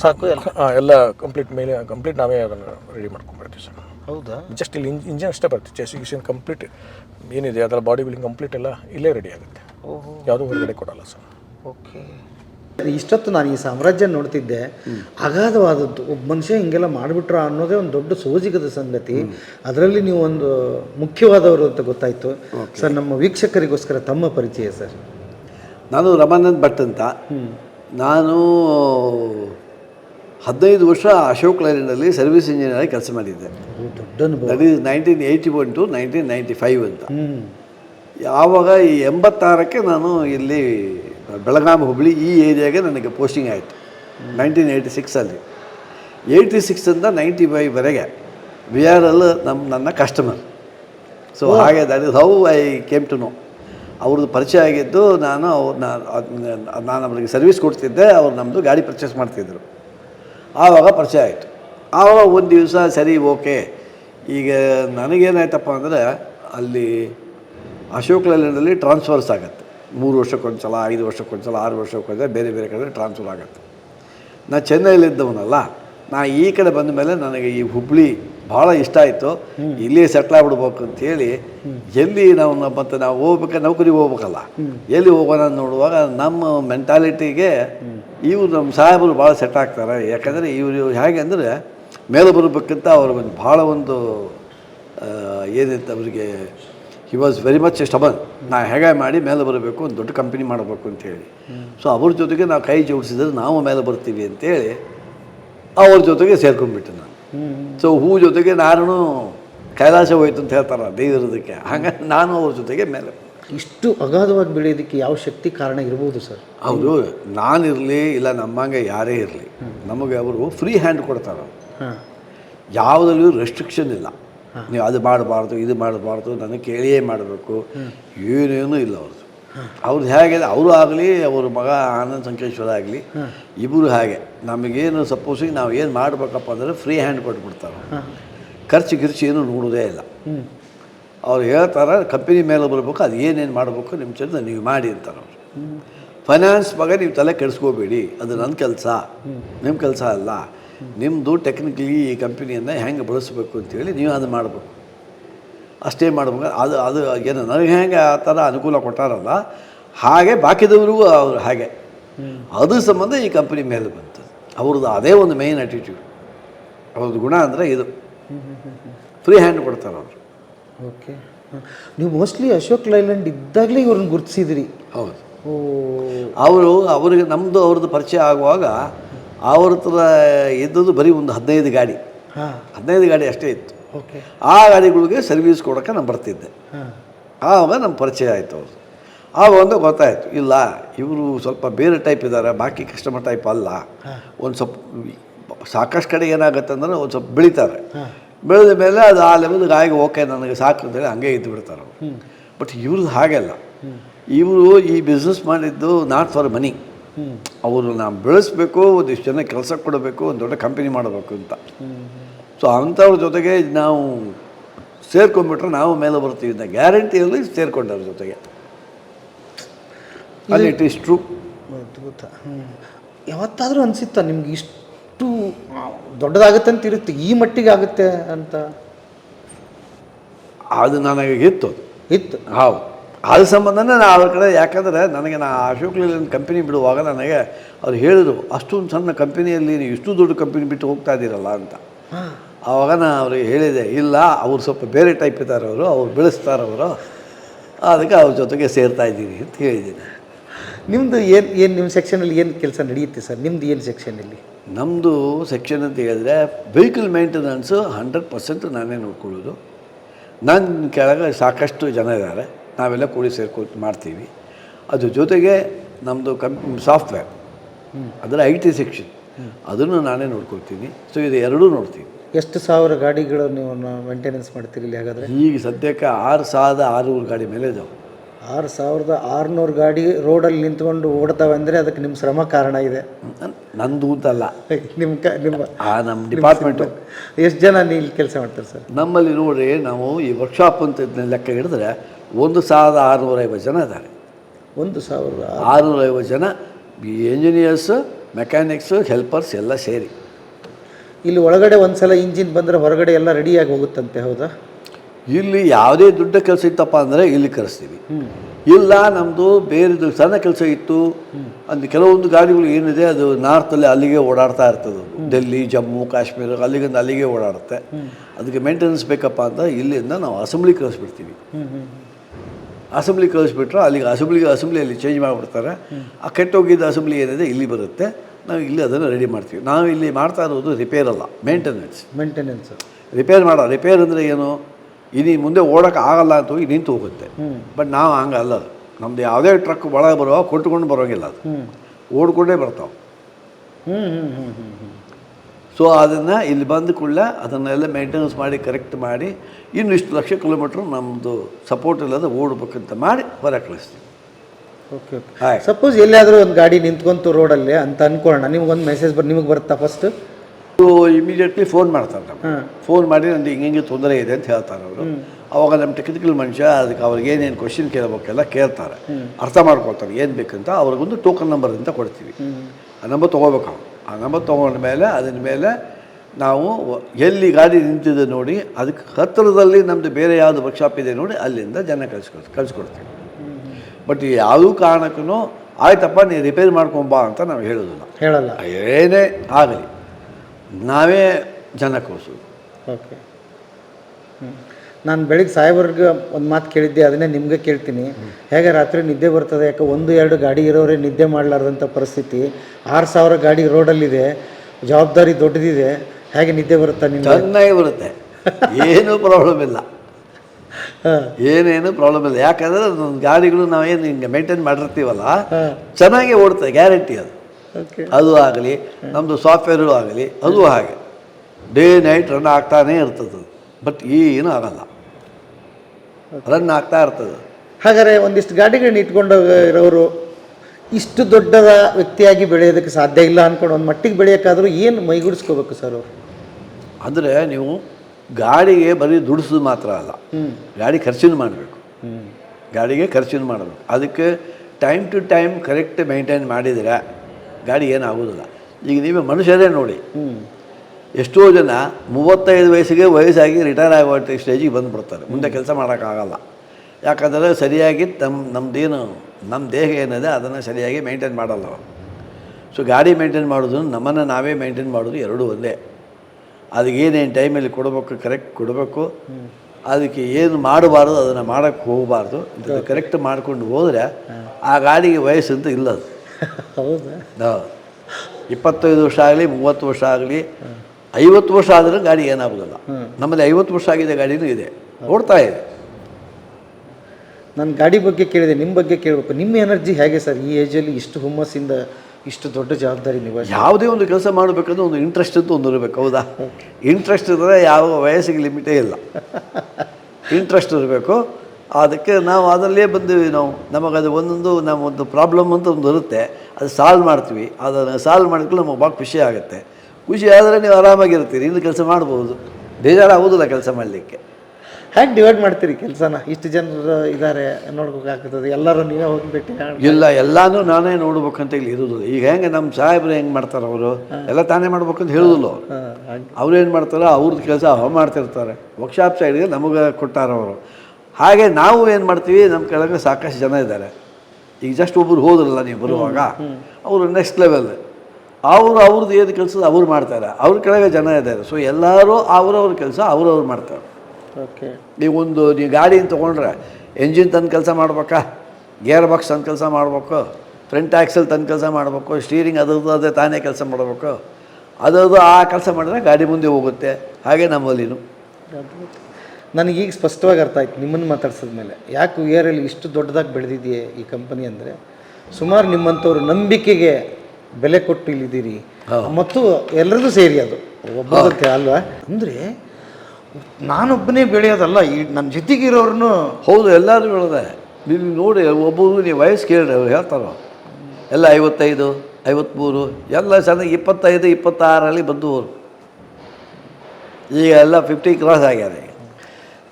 ಸಾಕು ಎಲ್ಲ. ಎಲ್ಲ ಕಂಪ್ಲೀಟ್ ಮೇಲೆ ಕಂಪ್ಲೀಟ್ ನಾವೇ ಅದನ್ನು ರೆಡಿ ಮಾಡ್ಕೊಂಡ್ಬಿಡ್ತೀವಿ ಸರ್. ಹೌದಾ? ಜಸ್ಟ್ ಇಲ್ಲಿ ಇಂಜಿನ್ ಅಷ್ಟೇ ಬರುತ್ತೆ ಚೆಸ್ ಗಿಸಿನ್ ಕಂಪ್ಲೀಟ್ ಏನಿದೆ ಅದರ ಬಾಡಿ ಬಿಲ್ಡಿಂಗ್ ಕಂಪ್ಲೀಟ್ ಎಲ್ಲ ಇಲ್ಲೇ ರೆಡಿ ಆಗುತ್ತೆ. ಯಾವುದೂ ಹೊರಗಡೆ ಕೊಡಲ್ಲ ಸರ್. ಓಕೆ. ಇಷ್ಟೊತ್ತು ನಾನು ಈ ಸಾಮ್ರಾಜ್ಯ ನೋಡ್ತಿದ್ದೆ ಅಗಾಧವಾದದ್ದು ಒಬ್ಬ ಮನುಷ್ಯ ಹಿಂಗೆಲ್ಲ ಮಾಡಿಬಿಟ್ರ ಅನ್ನೋದೇ ಒಂದು ದೊಡ್ಡ ಸೋಜಿಗದ ಸಂಗತಿ. ಅದರಲ್ಲಿ ನೀವು ಒಂದು ಮುಖ್ಯವಾದವರು ಅಂತ ಗೊತ್ತಾಯ್ತು. ಸರ್ ನಮ್ಮ ವೀಕ್ಷಕರಿಗೋಸ್ಕರ ತಮ್ಮ ಪರಿಚಯ ಸರ್. ನಾನು ರಮಾನಂದ್ ಭಟ್ ಅಂತ. ನಾನು ಹದಿನೈದು ವರ್ಷ ಅಶೋಕ್ ಲೈಲ್ಯಾಂಡಲ್ಲಿ ಸರ್ವಿಸ್ ಇಂಜಿನಿಯರ್ ಆಗಿ ಕೆಲಸ ಮಾಡಿದ್ದೆ. That is nineteen eighty one to nineteen ninety five ಅಂತ. ಯಾವಾಗ ಈ ಎಂಬತ್ತಾರಕ್ಕೆ ನಾನು ಇಲ್ಲಿ ಬೆಳಗಾಂ ಹುಬ್ಳಿ ಈ ಏರಿಯಾಗೆ ನನಗೆ ಪೋಸ್ಟಿಂಗ್ ಆಯಿತು. ನೈನ್ಟೀನ್ ಏಯ್ಟಿ ಸಿಕ್ಸಲ್ಲಿ ಏಯ್ಟಿ ಸಿಕ್ಸಿಂದ ನೈಂಟಿ ಫೈವ್ವರೆಗೆ ವಿ ಆರ್ ಎಲ್ ನಮ್ಮ ನನ್ನ ಕಸ್ಟಮರ್ ಸೊ ಹಾಗೆ that is how I came to know ಅವ್ರದ್ದು ಪರಿಚಯ ಆಗಿದ್ದು ನಾನು ಅವ್ರನ್ನ ನಾನು ಅವ್ರಿಗೆ ಸರ್ವಿಸ್ ಕೊಡ್ತಿದ್ದೆ ಅವ್ರು ನಮ್ಮದು ಗಾಡಿ ಪರ್ಚೇಸ್ ಮಾಡ್ತಿದ್ರು. ಆವಾಗ ಪರಿಚಯ ಆಯಿತು. ಆವಾಗ ಒಂದು ದಿವಸ ಸರಿ, ಓಕೆ. ಈಗ ನನಗೇನಾಯ್ತಪ್ಪ ಅಂದರೆ ಅಲ್ಲಿ ಅಶೋಕ್ ಲೈಲ್ಯಾಂಡಲ್ಲಿ ಟ್ರಾನ್ಸ್ಫರ್ಸ್ ಆಗುತ್ತೆ. ಮೂರು ವರ್ಷಕ್ಕೊಂದ್ಸಲ, ಐದು ವರ್ಷಕ್ಕೊಂದ್ಸಲ, ಆರು ವರ್ಷಕ್ಕೊಂದ್ಸಲ ಬೇರೆ ಬೇರೆ ಕಡೆ ಟ್ರಾನ್ಸ್ಫರ್ ಆಗುತ್ತೆ. ನಾನು ಚೆನ್ನೈಲಿದ್ದವನಲ್ಲ, ನಾ ಈ ಕಡೆ ಬಂದ ಮೇಲೆ ನನಗೆ ಈ ಹುಬ್ಳಿ ಭಾಳ ಇಷ್ಟ ಆಯಿತು. ಇಲ್ಲಿ ಸೆಟ್ಲ್ ಆಗ್ಬಿಡ್ಬೇಕು ಅಂತೇಳಿ ಎಲ್ಲಿ ನಾವು ಮತ್ತು ನಾವು ಹೋಗ್ಬೇಕಾದ್ರೆ ನೌಕರಿಗೆ ಹೋಗ್ಬೇಕಲ್ಲ. ಎಲ್ಲಿ ಹೋಗೋಣ ನೋಡುವಾಗ ನಮ್ಮ ಮೆಂಟಾಲಿಟಿಗೆ ಇವ್ರು ನಮ್ಮ ಸಾಹೇಬರು ಭಾಳ ಸೆಟ್ ಆಗ್ತಾರೆ. ಯಾಕಂದರೆ ಇವರು ಹೇಗೆ ಅಂದರೆ ಮೇಲೆ ಬರಬೇಕಂತ ಅವ್ರ ಒಂದು ಭಾಳ ಒಂದು ಏನಂತ ಅವರಿಗೆ he was very much stubborn ನಾ ಹೇಗೆ ಮಾಡಿ ಮೇಲೆ ಬರಬೇಕು, ಒಂದು ದೊಡ್ಡ ಕಂಪನಿ ಮಾಡಬೇಕು ಅಂತೇಳಿ ಸೊ ಅವ್ರ ಜೊತೆಗೆ ನಾವು ಕೈ ಜೋಡಿಸಿದ್ರೆ ನಾವು ಮೇಲೆ ಬರ್ತೀವಿ ಅಂತೇಳಿ ಅವ್ರ ಜೊತೆಗೆ ಸೇರ್ಕೊಂಡ್ಬಿಟ್ಟು ನಾನು. ಸೊ ಹೂ ಜೊತೆಗೆ ನಾನು ಕೈಲಾಸ ಹೋಯ್ತು ಅಂತ ಹೇಳ್ತಾರೆ ದೇವರದಕ್ಕೆ ಹಾಗಾಗಿ ನಾನು ಅವ್ರ ಜೊತೆಗೆ ಮೇಲೆ. ಇಷ್ಟು ಅಗಾಧವಾಗಿ ಬೆಳೆಯೋದಕ್ಕೆ ಯಾವ ಶಕ್ತಿ ಕಾರಣ ಇರ್ಬೋದು ಸರ್? ಹೌದು ನಾನಿರಲಿ ಇಲ್ಲ ನಮ್ಮಂಗೆ ಯಾರೇ ಇರಲಿ ನಮಗೆ ಅವರು ಫ್ರೀ ಹ್ಯಾಂಡ್ ಕೊಡ್ತಾರೆ. ಯಾವುದರಲ್ಲೂ ರೆಸ್ಟ್ರಿಕ್ಷನ್ ಇಲ್ಲ. ನೀವು ಅದು ಮಾಡಬಾರ್ದು ಇದು ಮಾಡಬಾರ್ದು ನನಗೆ ಕೇಳಿಯೇ ಮಾಡಬೇಕು. ಏನೇನೂ ಇಲ್ಲ ಅವ್ರದ್ದು. ಅವ್ರದ್ದು ಹೇಗಿದೆ ಅವರು ಆಗಲಿ ಅವ್ರ ಮಗ ಆನಂದ್ ಸಂಕೇಶ್ವರ ಆಗಲಿ ಇಬ್ಬರು ಹಾಗೆ. ನಮಗೇನು ಸಪೋಸಿಂಗ್ ನಾವು ಏನು ಮಾಡಬೇಕಪ್ಪ ಅಂದರೆ ಫ್ರೀ ಹ್ಯಾಂಡ್ ಕೊಟ್ಬಿಡ್ತಾರೆ. ಖರ್ಚು ಗಿರ್ಚು ಏನು ನೋಡೋದೇ ಇಲ್ಲ. ಅವ್ರು ಹೇಳ್ತಾರೆ ಕಂಪನಿ ಮೇಲೆ ಬರಬೇಕು ಅದು ಏನೇನು ಮಾಡಬೇಕು ನಿಮ್ಮ ಚಂದ ನೀವು ಮಾಡಿ ಅಂತಾರೆ ಅವರು. ಫೈನಾನ್ಸ್ ಮಗ ನೀವು ತಲೆ ಕೆಡಿಸ್ಕೋಬೇಡಿ ಅದು ನನ್ನ ಕೆಲಸ. ನಿಮ್ಮ ಕೆಲಸ ಅಲ್ಲ. ನಿಮ್ಮದು ಟೆಕ್ನಿಕಲಿ ಈ ಕಂಪನಿಯನ್ನು ಹೆಂಗೆ ಬಳಸಬೇಕು ಅಂತೇಳಿ ನೀವು ಅದು ಮಾಡಬೇಕು. ಅಷ್ಟೇ ಮಾಡ್ಬೇಕು. ಅದು ಅದು ಏನು ನನಗೆ ಹೆಂಗೆ ಆ ಥರ ಅನುಕೂಲ ಕೊಟ್ಟಾರಲ್ಲ ಹಾಗೆ ಬಾಕಿದವ್ರಿಗೂ ಅವರು ಹಾಗೆ. ಅದು ಸಂಬಂಧ ಈ ಕಂಪ್ನಿ ಮೇಲೆ ಬಂತು. ಅವ್ರದ್ದು ಅದೇ ಒಂದು ಮೇಯ್ನ್ ಆ್ಯಟಿಟ್ಯೂಡ್ ಅವ್ರದ್ದು ಗುಣ ಅಂದರೆ ಇದು. ಫ್ರೀ ಹ್ಯಾಂಡ್ ಕೊಡ್ತಾರೆ ಅವರು. ಓಕೆ. ನೀವು ಮೋಸ್ಟ್ಲಿ ಅಶೋಕ್ ಲೈಲ್ಯಾಂಡ್ ಇದ್ದಾಗಲೇ ಇವ್ರನ್ನ ಗುರುತಿಸಿದಿರಿ. ಹೌದು. ಓ. ಅವರು ಅವರಿಗೆ ನಮ್ಮದು ಅವ್ರದ್ದು ಪರಿಚಯ ಆಗುವಾಗ ಅವ್ರ ಹತ್ರ ಇದ್ದದ್ದು ಬರೀ ಒಂದು ಹದಿನೈದು ಗಾಡಿ. ಹಾಂ. ಹದಿನೈದು ಗಾಡಿ ಅಷ್ಟೇ ಇತ್ತು. ಆ ಗಾಡಿಗಳಿಗೆ ಸರ್ವಿಸ್ ಕೊಡೋಕ್ಕೆ ನಾನು ಬರ್ತಿದ್ದೆ. ಆವಾಗ ನಮ್ಮ ಪರಿಚಯ ಆಯಿತು ಅವರು. ಆವಾಗ ಒಂದು ಗೊತ್ತಾಯಿತು ಇಲ್ಲ ಇವರು ಸ್ವಲ್ಪ ಬೇರೆ ಟೈಪ್ ಇದ್ದಾರೆ ಬಾಕಿ ಕಸ್ಟಮರ್ ಟೈಪ್ ಅಲ್ಲ. ಒಂದು ಸ್ವಲ್ಪ ಸಾಕಷ್ಟು ಕಡೆ ಏನಾಗುತ್ತೆ ಅಂದ್ರೆ ಒಂದು ಸ್ವಲ್ಪ ಬೆಳಿತಾರೆ. ಬೆಳೆದ ಮೇಲೆ ಅದು ಆ ಲೆವೆಲ್ಗೆ ಆಗಿ ಓಕೆ ನನಗೆ ಸಾಕು ಅಂತೇಳಿ ಹಂಗೆ ಇದ್ದು ಬಿಡ್ತಾರೆ ಅವರು. ಬಟ್ ಇವ್ರದ್ದು ಹಾಗೆಲ್ಲ ಇವರು ಈ ಬಿಸ್ನೆಸ್ ಮಾಡಿದ್ದು ನಾಟ್ ಫಾರ್ ಮನಿ ಅವರು ನಾವು ಬೆಳೆಸ್ಬೇಕು ಒಂದಿಷ್ಟು ಜನ ಕೆಲಸ ಕೊಡಬೇಕು ಒಂದು ದೊಡ್ಡ ಕಂಪನಿ ಮಾಡಬೇಕು ಅಂತ. ಸೊ ಅಂಥವ್ರ ಜೊತೆಗೆ ನಾವು ಸೇರ್ಕೊಂಡ್ಬಿಟ್ರೆ ನಾವು ಮೇಲೆ ಬರ್ತೀವಿ ಅಂತ ಗ್ಯಾರಂಟಿಯಲ್ಲಿ ಸೇರ್ಕೊಂಡವ್ರ ಜೊತೆಗೆ. ಅಲ್ಲಿ ಇಟ್ ಇಸ್ ಟ್ರೂ ಅದ್ಭುತ. ಯಾವತ್ತಾದರೂ ಅನಿಸುತ್ತಾ ನಿಮ್ಗೆ ಇಷ್ಟು ದೊಡ್ಡದಾಗುತ್ತೆ ಅಂತ ಇರುತ್ತೆ ಈ ಮಟ್ಟಿಗೆ ಆಗುತ್ತೆ ಅಂತ? ಅದು ನನಗೆ ಇತ್ತು. ಇತ್ತು ಹೌದು. ಅದ್ರ ಸಂಬಂಧನೇ ನಾನು ಅವ್ರ ಕಡೆ ಯಾಕಂದರೆ ನನಗೆ ನಾ ಅಶೋಕ್ ಲೇಲ್ಯಾಂಡ್ ಕಂಪನಿ ಬಿಡುವಾಗ ನನಗೆ ಅವ್ರು ಹೇಳಿದರು ಅಷ್ಟೊಂದು ಸಣ್ಣ ಕಂಪನಿಯಲ್ಲಿ ನೀವು ಇಷ್ಟು ದೊಡ್ಡ ಕಂಪನಿ ಬಿಟ್ಟು ಹೋಗ್ತಾ ಇದ್ದೀರಲ್ಲ ಅಂತ. ಆವಾಗ ನಾನು ಅವ್ರಿಗೆ ಹೇಳಿದೆ ಇಲ್ಲ ಅವ್ರು ಸ್ವಲ್ಪ ಬೇರೆ ಟೈಪ್ ಇದ್ದಾರೆ ಅವರು ಅವ್ರು ಬೆಳೆಸ್ತಾರವರು ಅದಕ್ಕೆ ಅವ್ರ ಜೊತೆಗೆ ಸೇರ್ತಾ ಇದ್ದೀನಿ ಅಂತ ಹೇಳಿದ್ದೀನಿ. ನಿಮ್ಮದು ಏನು ಏನು ನಿಮ್ಮ ಸೆಕ್ಷನಲ್ಲಿ ಏನು ಕೆಲಸ ನಡೆಯುತ್ತೆ ಸರ್? ನಿಮ್ಮದು ಏನು ಸೆಕ್ಷನಲ್ಲಿ ನಮ್ಮದು ಸೆಕ್ಷನ್ ಅಂತ ಹೇಳಿದ್ರೆ ವೆಹಿಕಲ್ ಮೇಂಟೆನೆನ್ಸು ಹಂಡ್ರೆಡ್ ಪರ್ಸೆಂಟ್ ನಾನೇ ನೋಡ್ಕೊಳ್ಳೋದು. ನನ್ನ ಕೆಳಗೆ ಸಾಕಷ್ಟು ಜನ ಇದ್ದಾರೆ ನಾವೆಲ್ಲ ಕೂಡಿ ಸೇರ್ಕೊಂಡು ಮಾಡ್ತೀವಿ. ಅದ್ರ ಜೊತೆಗೆ ನಮ್ಮದು ಕಂಪ್ ಸಾಫ್ಟ್ವೇರ್ ಅದರ ಐ ಟಿ ಸೆಕ್ಷನ್ ಅದನ್ನು ನಾನೇ ನೋಡ್ಕೊಳ್ತೀನಿ. ಸೊ ಇದು ಎರಡೂ ನೋಡ್ತೀನಿ. ಎಷ್ಟು ಸಾವಿರ ಗಾಡಿಗಳು ನೀವು ಮೇಂಟೆನೆನ್ಸ್ ಮಾಡ್ತೀರಿ ಇಲ್ಲಿ ಹಾಗಾದರೆ? ಈಗ ಸದ್ಯಕ್ಕೆ ಆರು ಸಾವಿರದ ಆರುನೂರು ಗಾಡಿ ಮೇಲೆ ಇದಾವೆ. ಆರು ಸಾವಿರದ ಆರುನೂರು ಗಾಡಿ ರೋಡಲ್ಲಿ ನಿಂತ್ಕೊಂಡು ಓಡ್ತಾವೆ ಅಂದರೆ ಅದಕ್ಕೆ ನಿಮ್ಮ ಶ್ರಮ ಕಾರಣ ಇದೆ. ನಂದು ಅಂತಲ್ಲ ನಿಮ್ಮ ಕ ನಿಮ್ಮ ಆ ನಮ್ಮ ಡಿಪಾರ್ಟ್ಮೆಂಟು ಎಷ್ಟು ಜನ ನೀವು ಇಲ್ಲಿ ಕೆಲಸ ಮಾಡ್ತಾರೆ ಸರ್? ನಮ್ಮಲ್ಲಿ ನೋಡಿ ನಾವು ಈ ವರ್ಕ್ಶಾಪ್ ಅಂತ ಇದನ್ನ ಲೆಕ್ಕ ಹಿಡಿದ್ರೆ ಒಂದು ಸಾವಿರದ ಆರುನೂರ ಐವತ್ತು ಜನ ಇದ್ದಾರೆ. ಒಂದು ಸಾವಿರದ ಆರುನೂರ ಐವತ್ತು ಜನ ಇಂಜಿನಿಯರ್ಸ್ ಎಂಜಿನಿಯರ್ಸ್ ಮೆಕ್ಯಾನಿಕ್ಸು ಹೆಲ್ಪರ್ಸ್ ಎಲ್ಲ ಸೇರಿ. ಇಲ್ಲಿ ಒಳಗಡೆ ಒಂದು ಸಲ ಇಂಜಿನ್ ಬಂದರೆ ಹೊರಗಡೆ ಎಲ್ಲ ರೆಡಿಯಾಗಿ ಹೋಗುತ್ತಂತೆ, ಹೌದಾ? ಇಲ್ಲಿ ಯಾವುದೇ ದೊಡ್ಡ ಕೆಲಸ ಇತ್ತಪ್ಪ ಅಂದರೆ ಇಲ್ಲಿ ಕರೆಸ್ತೀವಿ. ಇಲ್ಲ ನಮ್ಮದು ಬೇರೆದು ಸಣ್ಣ ಕೆಲಸ ಇತ್ತು. ಅಂದ್ರೆ ಕೆಲವೊಂದು ಗಾಡಿಗಳು ಏನಿದೆ, ಅದು ನಾರ್ತಲ್ಲಿ ಅಲ್ಲಿಗೆ ಓಡಾಡ್ತಾ ಇರ್ತದೆ. ಡೆಲ್ಲಿ, ಜಮ್ಮು, ಕಾಶ್ಮೀರ, ಅಲ್ಲಿಗಿಂದ ಅಲ್ಲಿಗೆ ಓಡಾಡುತ್ತೆ. ಅದಕ್ಕೆ ಮೇಂಟೆನೆನ್ಸ್ ಬೇಕಪ್ಪ ಅಂತ ಇಲ್ಲಿಂದ ನಾವು ಅಸೆಂಬ್ಲಿ ಕಳಿಸ್ಬಿಡ್ತೀವಿ. ಅಸೆಂಬ್ಲಿ ಕಳಿಸ್ಬಿಟ್ರೆ ಅಲ್ಲಿಗೆ ಅಸೆಂಬ್ಲಿಗೆ ಅಸೆಂಬ್ಲಿಯಲ್ಲಿ ಚೇಂಜ್ ಮಾಡಿಬಿಡ್ತಾರೆ. ಆ ಕೆಟ್ಟೋಗಿದ್ದ ಅಸೆಂಬ್ಲಿ ಏನಿದೆ, ಇಲ್ಲಿ ಬರುತ್ತೆ. ನಾವು ಇಲ್ಲಿ ಅದನ್ನು ರೆಡಿ ಮಾಡ್ತೀವಿ. ನಾವು ಇಲ್ಲಿ ಮಾಡ್ತಾ ಇರೋದು ರಿಪೇರ್ ಅಲ್ಲ ಮೇಂಟೆನೆನ್ಸ್ ಮೇಂಟೆನೆನ್ಸ್ ರಿಪೇರ್ ಮಾಡೋ ರಿಪೇರ್ ಅಂದರೆ ಏನು? ಇನ್ನು ಮುಂದೆ ಓಡೋಕೆ ಆಗಲ್ಲ ಅಂತ ಹೋಗಿ ನಿಂತು ಹೋಗುತ್ತೆ. ಬಟ್ ನಾವು ಹಂಗೆ ಅಲ್ಲ ಅದು. ನಮ್ದು ಯಾವುದೇ ಟ್ರಕ್ ಒಳಗೆ ಬರೋ ಕೊಟ್ಟುಕೊಂಡು ಬರೋಂಗಿಲ್ಲ ಅದು. ಓಡ್ಕೊಂಡೇ ಬರ್ತಾವೆ. ಹ್ಞೂ ಹ್ಞೂ ಹ್ಞೂ ಹ್ಞೂ ಹ್ಞೂ ಸೊ ಅದನ್ನು ಇಲ್ಲಿ ಬಂದ ಕೂಡಲೇ ಅದನ್ನೆಲ್ಲ ಮೇಂಟೆನೆನ್ಸ್ ಮಾಡಿ ಕರೆಕ್ಟ್ ಮಾಡಿ ಇನ್ನು ಇಷ್ಟು ಲಕ್ಷ ಕಿಲೋಮೀಟ್ರ್ ನಮ್ಮದು ಸಪೋರ್ಟ್ ಇಲ್ಲದೆ ಓಡಬೇಕಂತ ಮಾಡಿ ಹೊರಗೆ ಕಳಿಸ್ತೀವಿ. ಓಕೆ ಹಾಯ್ ಸಪೋಸ್ ಎಲ್ಲಿಯಾದರೂ ಒಂದು ಗಾಡಿ ನಿಂತ್ಕೊಂತು ರೋಡಲ್ಲಿ ಅಂತ ಅನ್ಕೊಳ್ಳೋಣ. ನಿಮ್ಗೊಂದು ಮೆಸೇಜ್ ಬರ್ ನಿಮಗೆ ಬರುತ್ತಾ ಫಸ್ಟ್ ಇಮಿಡಿಯೇಟ್ಲಿ ಫೋನ್ ಮಾಡ್ತಾರೆ ಫೋನ್ ಮಾಡಿ ನಂದು ಹಿಂಗೆ ಹಿಂಗೆ ತೊಂದರೆ ಇದೆ ಅಂತ ಹೇಳ್ತಾರೆ ಅವರು. ಅವಾಗ ನಮ್ಮ ಟೆಕ್ನಿಕಲ್ ಮನುಷ್ಯ ಅದಕ್ಕೆ ಅವ್ರಿಗೆ ಏನೇನು ಕ್ವಶನ್ ಕೇಳಬೇಕೆಲ್ಲ ಕೇಳ್ತಾರೆ. ಅರ್ಥ ಮಾಡ್ಕೊಳ್ತಾರೆ ಏನು ಬೇಕಂತ ಅವ್ರಿಗೊಂದು ಟೋಕನ್ ನಂಬರ್ ಅಂತ ಕೊಡ್ತೀವಿ. ಆ ನಂಬರ್ ತೊಗೋಬೇಕು ಅವ್ರು. ಆ ನಂಬರ್ ತೊಗೊಂಡ ಮೇಲೆ ಅದನ್ನ ಮೇಲೆ ನಾವು ಎಲ್ಲಿ ಗಾಡಿ ನಿಂತಿದೆ ನೋಡಿ ಅದಕ್ಕೆ ಹತ್ತಿರದಲ್ಲಿ ನಮ್ಮದು ಬೇರೆ ಯಾವುದು ವರ್ಕ್ಶಾಪ್ ಇದೆ ನೋಡಿ ಅಲ್ಲಿಂದ ಜನ ಕಳಿಸ್ಕೊಡ್ತೀವಿ ಕಳಿಸ್ಕೊಡ್ತೀವಿ. ಬಟ್ ಯಾವುದೂ ಕಾರಣಕ್ಕೂ ಆಯ್ತಪ್ಪ ನೀ ರಿಪೇರಿ ಮಾಡ್ಕೊಂಬಾ ಅಂತ ನಾವು ಹೇಳೋದಿಲ್ಲ. ಹೇಳಲ್ಲ. ಏನೇ ಆಗಲಿ ನಾವೇ ಜನ ಕೂರಿಸೋದು. ಓಕೆ. ನಾನು ಬೆಳಿಗ್ಗೆ ಸಾಹೇಬ್ರಿಗೆ ಒಂದು ಮಾತು ಕೇಳಿದ್ದೆ ಅದನ್ನೇ ನಿಮಗೆ ಕೇಳ್ತೀನಿ. ಹೇಗೆ ರಾತ್ರಿ ನಿದ್ದೆ ಬರ್ತದೆ? ಯಾಕೆ ಒಂದು ಎರಡು ಗಾಡಿ ಇರೋರೇ ನಿದ್ದೆ ಮಾಡಲಾರ್ದಂಥ ಪರಿಸ್ಥಿತಿ. ಆರು ಸಾವಿರ ಗಾಡಿ ರೋಡಲ್ಲಿದೆ ಜವಾಬ್ದಾರಿ ದೊಡ್ಡದಿದೆ. ಹೇಗೆ ನಿದ್ದೆ ಬರುತ್ತೆ ನಿಮ್ಗೆ? ಚೆನ್ನಾಗಿ ಬರುತ್ತೆ. ಏನೂ ಪ್ರಾಬ್ಲಮ್ ಇಲ್ಲ. ಏನೇನು ಪ್ರಾಬ್ಲಮ್ ಇಲ್ಲ. ಯಾಕಂದರೆ ಅದೊಂದು ಗಾಡಿಗಳು ನಾವೇನು ಹಿಂಗೆ ಮೇಂಟೈನ್ ಮಾಡಿರ್ತೀವಲ್ಲ ಚೆನ್ನಾಗಿ ಓಡ್ತದೆ ಗ್ಯಾರಂಟಿ ಅದು. ಓಕೆ ಅದು ಆಗಲಿ ನಮ್ಮದು ಸಾಫ್ಟ್ವೇರು ಆಗಲಿ ಅದು ಹಾಗೆ. ಡೇ ನೈಟ್ ರನ್ ಆಗ್ತಾನೇ ಇರ್ತದೆ ಬಟ್ ಏನು ಆಗಲ್ಲ. ರನ್ ಆಗ್ತಾ ಇರ್ತದೆ. ಹಾಗಾದರೆ ಒಂದಿಷ್ಟು ಗಾಡಿಗಳನ್ನ ಇಟ್ಕೊಂಡು ಇರೋರು ಇಷ್ಟು ದೊಡ್ಡದ ವ್ಯಕ್ತಿಯಾಗಿ ಬೆಳೆಯೋದಕ್ಕೆ ಸಾಧ್ಯ ಇಲ್ಲ ಅಂದ್ಕೊಂಡು ಒಂದು ಮಟ್ಟಿಗೆ ಬೆಳೆಯೋಕ್ಕಾದರೂ ಏನು ಮೈಗೂಡಿಸ್ಕೋಬೇಕು ಸರ್ ಅವರು? ಅಂದರೆ ನೀವು ಗಾಡಿಗೆ ಬರೀ ದುಡಿಸೋದು ಮಾತ್ರ ಅಲ್ಲ. ಗಾಡಿ ಖರ್ಚಿನ ಮಾಡಬೇಕು. ಗಾಡಿಗೆ ಖರ್ಚಿನ ಮಾಡಬೇಕು. ಅದಕ್ಕೆ time to time correct maintain ಮಾಡಿದರೆ ಗಾಡಿ ಏನಾಗೋದಿಲ್ಲ. ಈಗ ನೀವು ಮನುಷ್ಯರೇ ನೋಡಿ. ಎಷ್ಟೋ ಜನ ಮೂವತ್ತೈದು ವಯಸ್ಸಿಗೆ ವಯಸ್ಸಾಗಿ ರಿಟೈರ್ ಆಗೋ ಸ್ಟೇಜಿಗೆ ಬಂದುಬಿಡ್ತಾರೆ. ಮುಂದೆ ಕೆಲಸ ಮಾಡೋಕ್ಕಾಗಲ್ಲ. ಯಾಕಂದರೆ ಸರಿಯಾಗಿ ತಮ್ಮ ನಮ್ಮದೇನು ನಮ್ಮ ದೇಹ ಏನಿದೆ ಅದನ್ನು ಸರಿಯಾಗಿ ಮೇಂಟೈನ್ ಮಾಡಲ್ಲ ಸೊ ಗಾಡಿ ಮೇಂಟೈನ್ ಮಾಡೋದು ನಮ್ಮನ್ನು ನಾವೇ ಮೇಂಟೈನ್ ಮಾಡೋದು ಎರಡೂ ಒಂದೇ. ಅದಕ್ಕೆ ಏನೇನು ಟೈಮಲ್ಲಿ ಕೊಡಬೇಕು ಕರೆಕ್ಟ್ ಕೊಡಬೇಕು ಅದಕ್ಕೆ ಏನು ಮಾಡಬಾರ್ದು ಅದನ್ನು ಮಾಡೋಕ್ಕೆ ಹೋಗಬಾರ್ದು. ಕರೆಕ್ಟ್ ಮಾಡ್ಕೊಂಡು ಹೋದರೆ ಆ ಗಾಡಿಗೆ ವಯಸ್ಸು ಅಂತ ಇಲ್ಲ ಅದು. ಹೌದಾ? ಹೌದು. ಇಪ್ಪತ್ತೈದು ವರ್ಷ ಆಗಲಿ ಮೂವತ್ತು ವರ್ಷ ಆಗಲಿ ಐವತ್ತು ವರ್ಷ ಆದರೂ ಗಾಡಿ ಏನಾಗೋದಿಲ್ಲ. ನಮ್ಮಲ್ಲಿ ಐವತ್ತು ವರ್ಷ ಆಗಿದೆ ಗಾಡಿನೂ ಇದೆ. ಓಡ್ತಾ ಇದೆ. ನನ್ನ ಗಾಡಿ ಬಗ್ಗೆ ಕೇಳಿದೆ ನಿಮ್ಮ ಬಗ್ಗೆ ಕೇಳಬೇಕು. ನಿಮ್ಮ ಎನರ್ಜಿ ಹೇಗೆ ಸರ್? ಈ ಏಜಲ್ಲಿ ಇಷ್ಟು ಹುಮ್ಮಸ್ಸಿಂದ ಇಷ್ಟು ದೊಡ್ಡ ಜವಾಬ್ದಾರಿ ನಿಭಾಯಿಸಿ. ಯಾವುದೇ ಒಂದು ಕೆಲಸ ಮಾಡಬೇಕಂದ್ರೆ ಒಂದು ಇಂಟ್ರೆಸ್ಟ್ ಅಂತ ಒಂದು ಇರಬೇಕು, ಹೌದಾ? ಇಂಟ್ರೆಸ್ಟ್ ಇದ್ದರೆ ಯಾವ ವಯಸ್ಸಿಗೆ ಲಿಮಿಟೇ ಇಲ್ಲ. ಇಂಟ್ರೆಸ್ಟ್ ಇರಬೇಕು, ಅದಕ್ಕೆ ನಾವು ಅದರಲ್ಲೇ ಬಂದೀವಿ ನಾವು. ನಮಗದು ಒಂದೊಂದು ನಮ್ಮ ಒಂದು ಪ್ರಾಬ್ಲಮ್ ಅಂತ ಒಂದು ಇರುತ್ತೆ, ಅದು ಸಾಲ್ವ್ ಮಾಡ್ತೀವಿ. ಅದನ್ನು ಸಾಲ್ವ್ ಮಾಡಿದ್ರೆ ನಮಗೆ ಭಾಳ ಖುಷಿ ಆಗುತ್ತೆ. ಖುಷಿ ಆದರೆ ನೀವು ಆರಾಮಾಗಿರ್ತೀರಿ, ಇನ್ನು ಕೆಲಸ ಮಾಡ್ಬೋದು. ಬೇಜಾರಾಗೋದಿಲ್ಲ ಕೆಲಸ ಮಾಡಲಿಕ್ಕೆ. ಹೇಗೆ ಡಿವೈಡ್ ಮಾಡ್ತೀರಿ ಕೆಲಸನ? ಇಷ್ಟು ಜನರು ಇದ್ದಾರೆ ನೋಡ್ಬೇಕಾಗ್ತದೆ ಎಲ್ಲರೂ ನೀವೇ ಹೋಗಿ ಭೇಟಿ ಇಲ್ಲ ಎಲ್ಲಾನು ನಾನೇ ನೋಡ್ಬೇಕಂತ ಇಲ್ಲಿ ಇರೋದು. ಈಗ ಹೆಂಗೆ ನಮ್ಮ ಸಾಹೇಬ್ರು ಹೆಂಗೆ ಮಾಡ್ತಾರೆ ಅವರು? ಎಲ್ಲ ತಾನೇ ಮಾಡ್ಬೇಕಂತ ಅಂತ ಅವ್ರು. ಹಾಂ ಅವ್ರು ಏನು ಮಾಡ್ತಾರೆ? ಅವ್ರದ್ದು ಕೆಲಸ ಅವ್ರು ಮಾಡ್ತಿರ್ತಾರೆ. ವರ್ಕ್ಶಾಪ್ ಸೈಡ್ಗೆ ನಮಗೆ ಕೊಟ್ಟಾರೆ ಅವರು. ಹಾಗೆ ನಾವು ಏನು ಮಾಡ್ತೀವಿ? ನಮ್ಮ ಕೆಳಗೆ ಸಾಕಷ್ಟು ಜನ ಇದ್ದಾರೆ ಈಗ ಜಸ್ಟ್ ಒಬ್ಬರು ಹೋದ್ರಲ್ಲ ನೀವು ಬರುವಾಗ ಅವರು ನೆಕ್ಸ್ಟ್ ಲೆವೆಲ್ ಅವರು ಅವ್ರದ್ದು ಏನು ಕೆಲಸ ಅವ್ರು ಮಾಡ್ತಾರೆ. ಅವ್ರ ಕೆಳಗೆ ಜನ ಇದ್ದಾರೆ ಸೊ ಎಲ್ಲರೂ ಅವರವ್ರ ಕೆಲಸ ಅವ್ರವ್ರು ಮಾಡ್ತಾರೆ. ಓಕೆ ನೀವು ಒಂದು ನೀವು ಗಾಡಿನ ತೊಗೊಂಡ್ರೆ ಎಂಜಿನ್ ತಂದು ಕೆಲಸ ಮಾಡ್ಬೇಕಾ? ಗೇರ್ ಬಾಕ್ಸ್ ತಂದು ಕೆಲಸ ಮಾಡಬೇಕು? ಫ್ರಂಟ್ ಆ್ಯಕ್ಸಲ್ ತಂದು ಕೆಲಸ ಮಾಡಬೇಕು? ಸ್ಟೀರಿಂಗ್ ಅದರದ್ದು ಅದೇ ತಾನೇ ಕೆಲಸ ಮಾಡಬೇಕು? ಅದರದ್ದು ಆ ಕೆಲಸ ಮಾಡಿದ್ರೆ ಗಾಡಿ ಮುಂದೆ ಹೋಗುತ್ತೆ. ಹಾಗೆ ನಮ್ಮಲ್ಲಿನು. ನನಗೀಗ ಸ್ಪಷ್ಟವಾಗಿ ಅರ್ಥ ಆಯ್ತು ನಿಮ್ಮನ್ನು ಮಾತಾಡ್ಸಿದ ಮೇಲೆ. ಯಾಕೆ ಏರಲ್ಲಿ ಇಷ್ಟು ದೊಡ್ಡದಾಗಿ ಬೆಳೆದಿದೆಯೇ ಈ ಕಂಪನಿ ಅಂದರೆ? ಸುಮಾರು ನಿಮ್ಮಂಥವ್ರ ನಂಬಿಕೆಗೆ ಬೆಲೆ ಕೊಟ್ಟು ಇಲ್ಲಿದ್ದೀರಿ. ಮತ್ತು ಎಲ್ಲರದ್ದು ಸೇರಿ ಅದು. ಒಬ್ಬ ಅಲ್ವಾ? ಅಂದರೆ ನಾನೊಬ್ಬನೇ ಬೆಳೆಯೋದಲ್ಲ ಈ ನನ್ನ ಜೊತೆಗಿರೋರನ್ನು ಹೌದು ಎಲ್ಲರೂ ಹೇಳಿದೆ ನೀವು ನೋಡಿ ಒಬ್ಬರು ನೀವು ವಯಸ್ಸು ಕೇಳಿ ಅವ್ರು ಹೇಳ್ತಾರೋ? ಎಲ್ಲ ಐವತ್ತೈದು ಐವತ್ತ್ಮೂರು ಎಲ್ಲ ಸಣ್ಣ ಇಪ್ಪತ್ತೈದು ಇಪ್ಪತ್ತಾರರಲ್ಲಿ ಬಂದವರು. ಈಗ ಎಲ್ಲ ಫಿಫ್ಟಿ ಕ್ರಾಸ್ ಆಗ್ಯಾರೆ.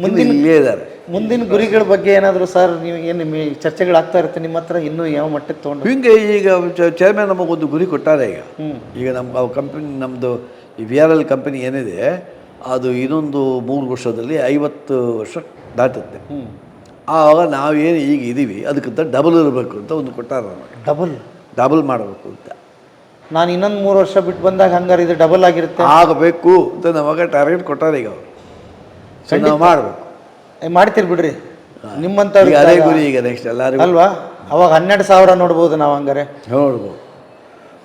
ಮುಂದಿನ ಇಲ್ಲೇ ಇದ್ದಾರೆ. ಮುಂದಿನ ಗುರಿಗಳ ಬಗ್ಗೆ ಏನಾದರೂ ಸರ್ ನೀವು ಏನು ಚರ್ಚೆಗಳು ಚರ್ಚೆಗಳಾಗ್ತಾ ಇರುತ್ತೆ ನಿಮ್ಮ ಹತ್ರ ಇನ್ನೂ ಯಾವ ಮಟ್ಟಕ್ಕೆ ತೊಗೊಂಡು ಹಿಂಗೆ ಈಗ ಚೇರ್ಮನ್ ನಮಗೊಂದು ಗುರಿ ಕೊಟ್ಟಾರೆ ಈಗ. ಈಗ ನಮ್ಮ ಕಂಪನಿ ನಮ್ಮದು ಈ ವಿ ಆರ್ ಎಲ್ ಕಂಪನಿ ಏನಿದೆ ಅದು ಇನ್ನೊಂದು ಮೂರು ವರ್ಷದಲ್ಲಿ ಐವತ್ತು ವರ್ಷ ದಾಟುತ್ತೆ. ಆವಾಗ ನಾವೇನು ಈಗ ಇದ್ದೀವಿ ಅದಕ್ಕಿಂತ ಡಬಲ್ ಇರಬೇಕು ಅಂತ ಒಂದು ಕೊಟ್ಟಾರ ಡಬಲ್ ಡಬಲ್ ಮಾಡಬೇಕು ಅಂತ. ನಾನು ಇನ್ನೊಂದು ಮೂರು ವರ್ಷ ಬಿಟ್ಟು ಬಂದಾಗ ಹಂಗಾರೆ ಇದು ಡಬಲ್ ಆಗಿರುತ್ತೆ? ಆಗಬೇಕು ಅಂತ ನಮಗ ಟಾರ್ಗೆಟ್ ಕೊಟ್ಟಾರೆ ಈಗ ಅವರು. ಸೊ ನಾವು ಮಾಡಬೇಕು. ಮಾಡ್ತೀರಿ ಬಿಡ್ರಿ. ನಿಮ್ಮಂತ ಈಗ ಅದೇ ಗುರಿ ಈಗ ನೆಕ್ಸ್ಟ್ ಎಲ್ಲರಿಗೂ. ಅಲ್ವಾ? ಅವಾಗ ಹನ್ನೆರಡು ಸಾವಿರ ನೋಡ್ಬೋದು ನಾವು ಹಂಗಾರೆ. ನೋಡ್ಬೋದು.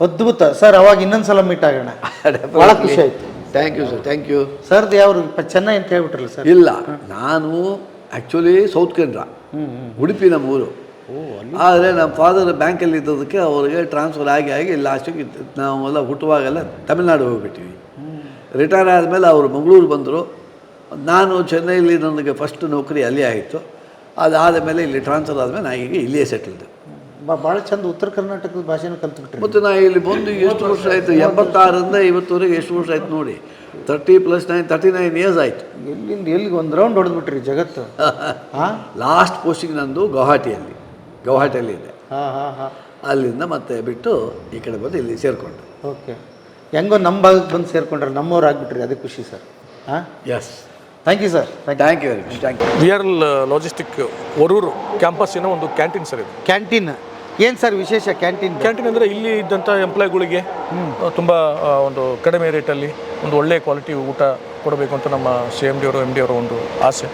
ಅದ್ಭುತ. ಸರ್ ಅವಾಗ ಇನ್ನೊಂದು ಸಲ ಮೀಟ್ ಆಗೋಣ ಭಾಳ ಖುಷಿ ಆಯ್ತು. Thank you sir thank you sir ಯಾವ ಚೆನ್ನೈ ಅಂತ ಹೇಳ್ಬಿಟ್ರಲ್ಲ ಸರ್ ಇಲ್ಲ ನಾನು ಆ್ಯಕ್ಚುಲಿ ಸೌತ್ ಕೇಂದ್ರ ಉಡುಪಿ ನಮ್ಮ ಊರು. ಆದರೆ ನಮ್ಮ ಫಾದರ್ ಬ್ಯಾಂಕಲ್ಲಿ ಇದ್ದದಕ್ಕೆ ಅವರಿಗೆ ಟ್ರಾನ್ಸ್ಫರ್ ಆಗಿ ಆಗಿ ಲಾಸ್ಟಿಗೆ ನಾವೆಲ್ಲ ಹುಟ್ಟುವಾಗೆಲ್ಲ ತಮಿಳ್ನಾಡು ಹೋಗ್ಬಿಟ್ಟಿವಿ. ರಿಟೈರ್ ಆದಮೇಲೆ ಅವರು ಮಂಗಳೂರು ಬಂದರು. ನಾನು ಚೆನ್ನೈಲಿ ನನಗೆ ಫಸ್ಟ್ ನೌಕರಿ ಅಲ್ಲಿ ಆಯಿತು. ಅದಾದ ಮೇಲೆ ಇಲ್ಲಿ ಟ್ರಾನ್ಸ್ಫರ್ ಆದಮೇಲೆ ನಾನು ಈಗ ಇಲ್ಲಿಯೇ ಸೆಟಲ್ಡ್ ಭಾಳ ಚಂದ ಉತ್ತರ ಕರ್ನಾಟಕದ ಭಾಷೆನ ಕಲ್ತ್ಬಿಟ್ರಿ. ಮತ್ತು ನಾ ಇಲ್ಲಿ ಬಂದು ಎಷ್ಟು ವರ್ಷ ಆಯಿತು? ಎಂಬತ್ತಾರರಿಂದ ಇವತ್ತುವರೆಗೆ ಎಷ್ಟು ವರ್ಷ ಆಯ್ತು ನೋಡಿ. Thirty plus nine thirty nine years ಆಯಿತು. ಎಲ್ಲಿಂದ ಎಲ್ಲಿಗೆ ಒಂದು ರೌಂಡ್ ಹೊಡೆದ್ಬಿಟ್ರಿ ಜಗತ್ತು? ಹಾಂ ಲಾಸ್ಟ್ ಪೋಸ್ಟಿಂಗ್ ನಂದು ಗೌಹಾಟಿಯಲ್ಲಿ ಗೌಹಾಟಿಯಲ್ಲಿ ಇದೆ. ಹಾಂ ಹಾಂ ಹಾಂ. ಅಲ್ಲಿಂದ ಮತ್ತೆ ಬಿಟ್ಟು ಈ ಕಡೆ ಬಂದು ಇಲ್ಲಿ ಸೇರಿಕೊಂಡೆ. ಓಕೆ. ಹೆಂಗೋ ನಮ್ಮ ಭಾಗಕ್ಕೆ ಬಂದು ಸೇರ್ಕೊಂಡ್ರೆ ನಮ್ಮವ್ರು ಆಗಿಬಿಟ್ರಿ ಅದೇ ಖುಷಿ ಸರ್. ಹಾಂ? Yes thank you sir thank you very much thank you V R logistic Oruru ಕ್ಯಾಂಪಸ್ಸಿನ ಒಂದು ಕ್ಯಾಂಟೀನ್ ಸರ್ ಇದು. ಕ್ಯಾಂಟೀನ್ ಏನು ಸರ್ ವಿಶೇಷ ಕ್ಯಾಂಟೀನ್? ಕ್ಯಾಂಟೀನ್ ಅಂದರೆ ಇಲ್ಲಿ ಇದ್ದಂಥ ಎಂಪ್ಲಾಯ್ಗಳಿಗೆ ತುಂಬ ಒಂದು ಕಡಿಮೆ ರೇಟಲ್ಲಿ ಒಂದು ಒಳ್ಳೆಯ ಕ್ವಾಲಿಟಿ ಊಟ ಕೊಡಬೇಕು ಅಂತ ನಮ್ಮ ಸಿ ಎಂ ಡಿ ಅವರು ಎಂ ಡಿ ಅವರ ಒಂದು ಆಸೆ.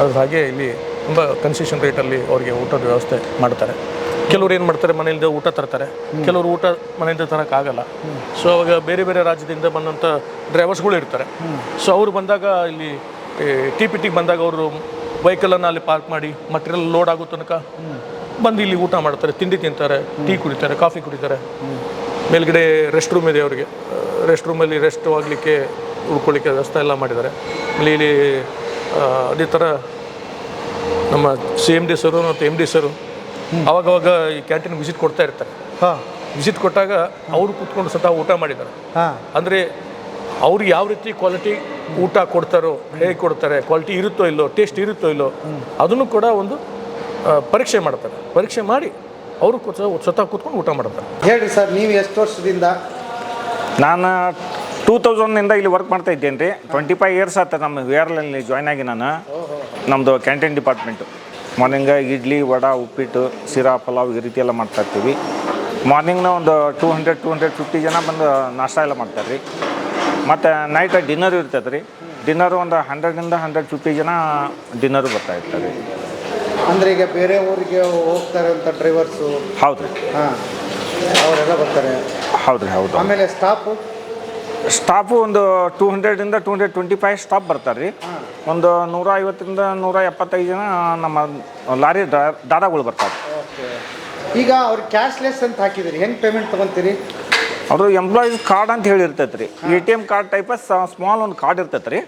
ಅದ್ರ ಹಾಗೆ ಇಲ್ಲಿ ತುಂಬ ಕನ್ಸೆಷನ್ ರೇಟಲ್ಲಿ ಅವರಿಗೆ ಊಟದ ವ್ಯವಸ್ಥೆ ಮಾಡ್ತಾರೆ. ಕೆಲವರು ಏನು ಮಾಡ್ತಾರೆ ಮನೆಯಿಂದ ಊಟ ತರ್ತಾರೆ. ಕೆಲವರು ಊಟ ಮನೆಯಿಂದ ತರೋಕ್ಕಾಗಲ್ಲ ಸೊ ಅವಾಗ ಬೇರೆ ಬೇರೆ ರಾಜ್ಯದಿಂದ ಬಂದಂಥ ಡ್ರೈವರ್ಸ್ಗಳು ಇರ್ತಾರೆ. ಸೊ ಅವರು ಬಂದಾಗ ಇಲ್ಲಿ ಟಿ ಪಿ ಟಿಗೆ ಬಂದಾಗ ಅವರು ವೆಹಿಕಲನ್ನು ಅಲ್ಲಿ ಪಾರ್ಕ್ ಮಾಡಿ ಮಟೀರಿಯಲ್ ಲೋಡ್ ಆಗೋ ತನಕ ಬಂದು ಇಲ್ಲಿ ಊಟ ಮಾಡ್ತಾರೆ ತಿಂಡಿ ತಿಂತಾರೆ ಟೀ ಕುಡಿತಾರೆ ಕಾಫಿ ಕುಡಿತಾರೆ. ಮೇಲ್ಗಡೆ ರೆಸ್ಟ್ ರೂಮ್ ಇದೆ ಅವರಿಗೆ. ರೆಸ್ಟ್ ರೂಮಲ್ಲಿ ರೆಸ್ಟ್ ಆಗಲಿಕ್ಕೆ ಉಳ್ಕೊಳ್ಳಿಕ್ಕೆ ವ್ಯವಸ್ಥೆ ಎಲ್ಲ ಮಾಡಿದ್ದಾರೆ. ಇಲ್ಲಿ ಇಲ್ಲಿ ಅದೇ ಥರ ನಮ್ಮ ಸಿ ಎಂ ಡಿ ಸರು ಮತ್ತು ಎಂ ಡಿ ಸರು ಅವಾಗವಾಗ ಈ ಕ್ಯಾಂಟೀನ್ ವಿಸಿಟ್ ಕೊಡ್ತಾ ಇರ್ತಾರೆ. ಹಾಂ. ವಿಸಿಟ್ ಕೊಟ್ಟಾಗ ಅವರು ಕೂತ್ಕೊಂಡು ಸತ ಊಟ ಮಾಡಿದ್ದಾರೆ. ಹಾಂ. ಅಂದರೆ ಅವ್ರು ಯಾವ ರೀತಿ ಕ್ವಾಲಿಟಿ ಊಟ ಕೊಡ್ತಾರೋ ಹೇಗೆ ಕೊಡ್ತಾರೆ ಕ್ವಾಲಿಟಿ ಇರುತ್ತೋ ಇಲ್ಲೋ ಟೇಸ್ಟ್ ಇರುತ್ತೋ ಇಲ್ಲೋ ಅದನ್ನು ಕೂಡ ಒಂದು ಪರೀಕ್ಷೆ ಮಾಡ್ತಾರೆ. ಪರೀಕ್ಷೆ ಮಾಡಿ ಅವರು ಕೂತ ಸ್ವತಃ ಕೂತ್ಕೊಂಡು ಊಟ ಮಾಡ್ತಾರೆ. ಹೇಳಿ ಸರ್ ನೀವು ಎಷ್ಟು ವರ್ಷದಿಂದ? ನಾನು ಟೂ ತೌಸಂಡ್ನಿಂದ ಇಲ್ಲಿ ವರ್ಕ್ ಮಾಡ್ತಾ ಇದ್ದೇನೆ ರೀ ಟ್ವೆಂಟಿ ಫೈವ್ ಇಯರ್ಸ್ ಆಯ್ತು ನಮ್ಮ ವಿ ಆರ್ ಎಲ್ಲಿ ಜಾಯ್ನ್ ಆಗಿ ನಾನು. ನಮ್ಮದು canteen department morning idli vada ಉಪ್ಪಿಟ್ಟು ಸಿರಾ ಪಲಾವ್ ಈ ರೀತಿ ಎಲ್ಲ ಮಾಡ್ತಾ ಇರ್ತೀವಿ. ಮಾರ್ನಿಂಗ್ನ ಒಂದು two hundred two hundred fifty ಜನ ಬಂದು ನಾಷ್ಟ ಎಲ್ಲ ಮಾಡ್ತಾರೆ ರೀ ಮತ್ತು ನೈಟ್ ಡಿನ್ನರ್ ಇರ್ತದೆ ರೀ ಡಿನ್ನರ್ ಒಂದು ಹಂಡ್ರೆಡಿಂದ ಹಂಡ್ರೆಡ್ ಫಿಫ್ಟಿ ಜನ ಡಿನ್ನರು ಬರ್ತಾ ಇರ್ತಾರೆ. ರೀ ಅಂದ್ರೆ ಈಗ ಬೇರೆ ಊರಿಗೆ ಹೋಗ್ತಾರೆ ಅಂತ ಡ್ರೈವರ್ಸು ಹೌದು. ರೀ ಹಾಂ. ಅವರೆಲ್ಲ ಬರ್ತಾರೆ. ಹೌದು ರೀ ಹೌದು. ಆಮೇಲೆ ಸ್ಟಾಫು ಸ್ಟಾಫು ಒಂದು two ಹಂಡ್ರೆಡಿಂದ two hundred twenty five staff ಬರ್ತಾರೆ ರೀ. ಒಂದು ನೂರ ಐವತ್ತರಿಂದ ನೂರ ಎಪ್ಪತ್ತೈದು ಜನ ನಮ್ಮ ಲಾರಿ ದಾದಾಗಳು ಬರ್ತಾರೆ. ಈಗ ಅವ್ರು ಕ್ಯಾಶ್ಲೆಸ್ ಅಂತ ಹಾಕಿದಿರಿ ಹೆಂಗೆ ಪೇಮೆಂಟ್ ತೊಗೊತೀರಿ? ಅವರು ಎಂಪ್ಲಾಯೀಸ್ ಕಾರ್ಡ್ ಅಂತ ಹೇಳಿ ಇರ್ತೈತೆ ರೀ A T M card type small ಒಂದು ಕಾರ್ಡ್ ಇರ್ತೈತೆ ರೀ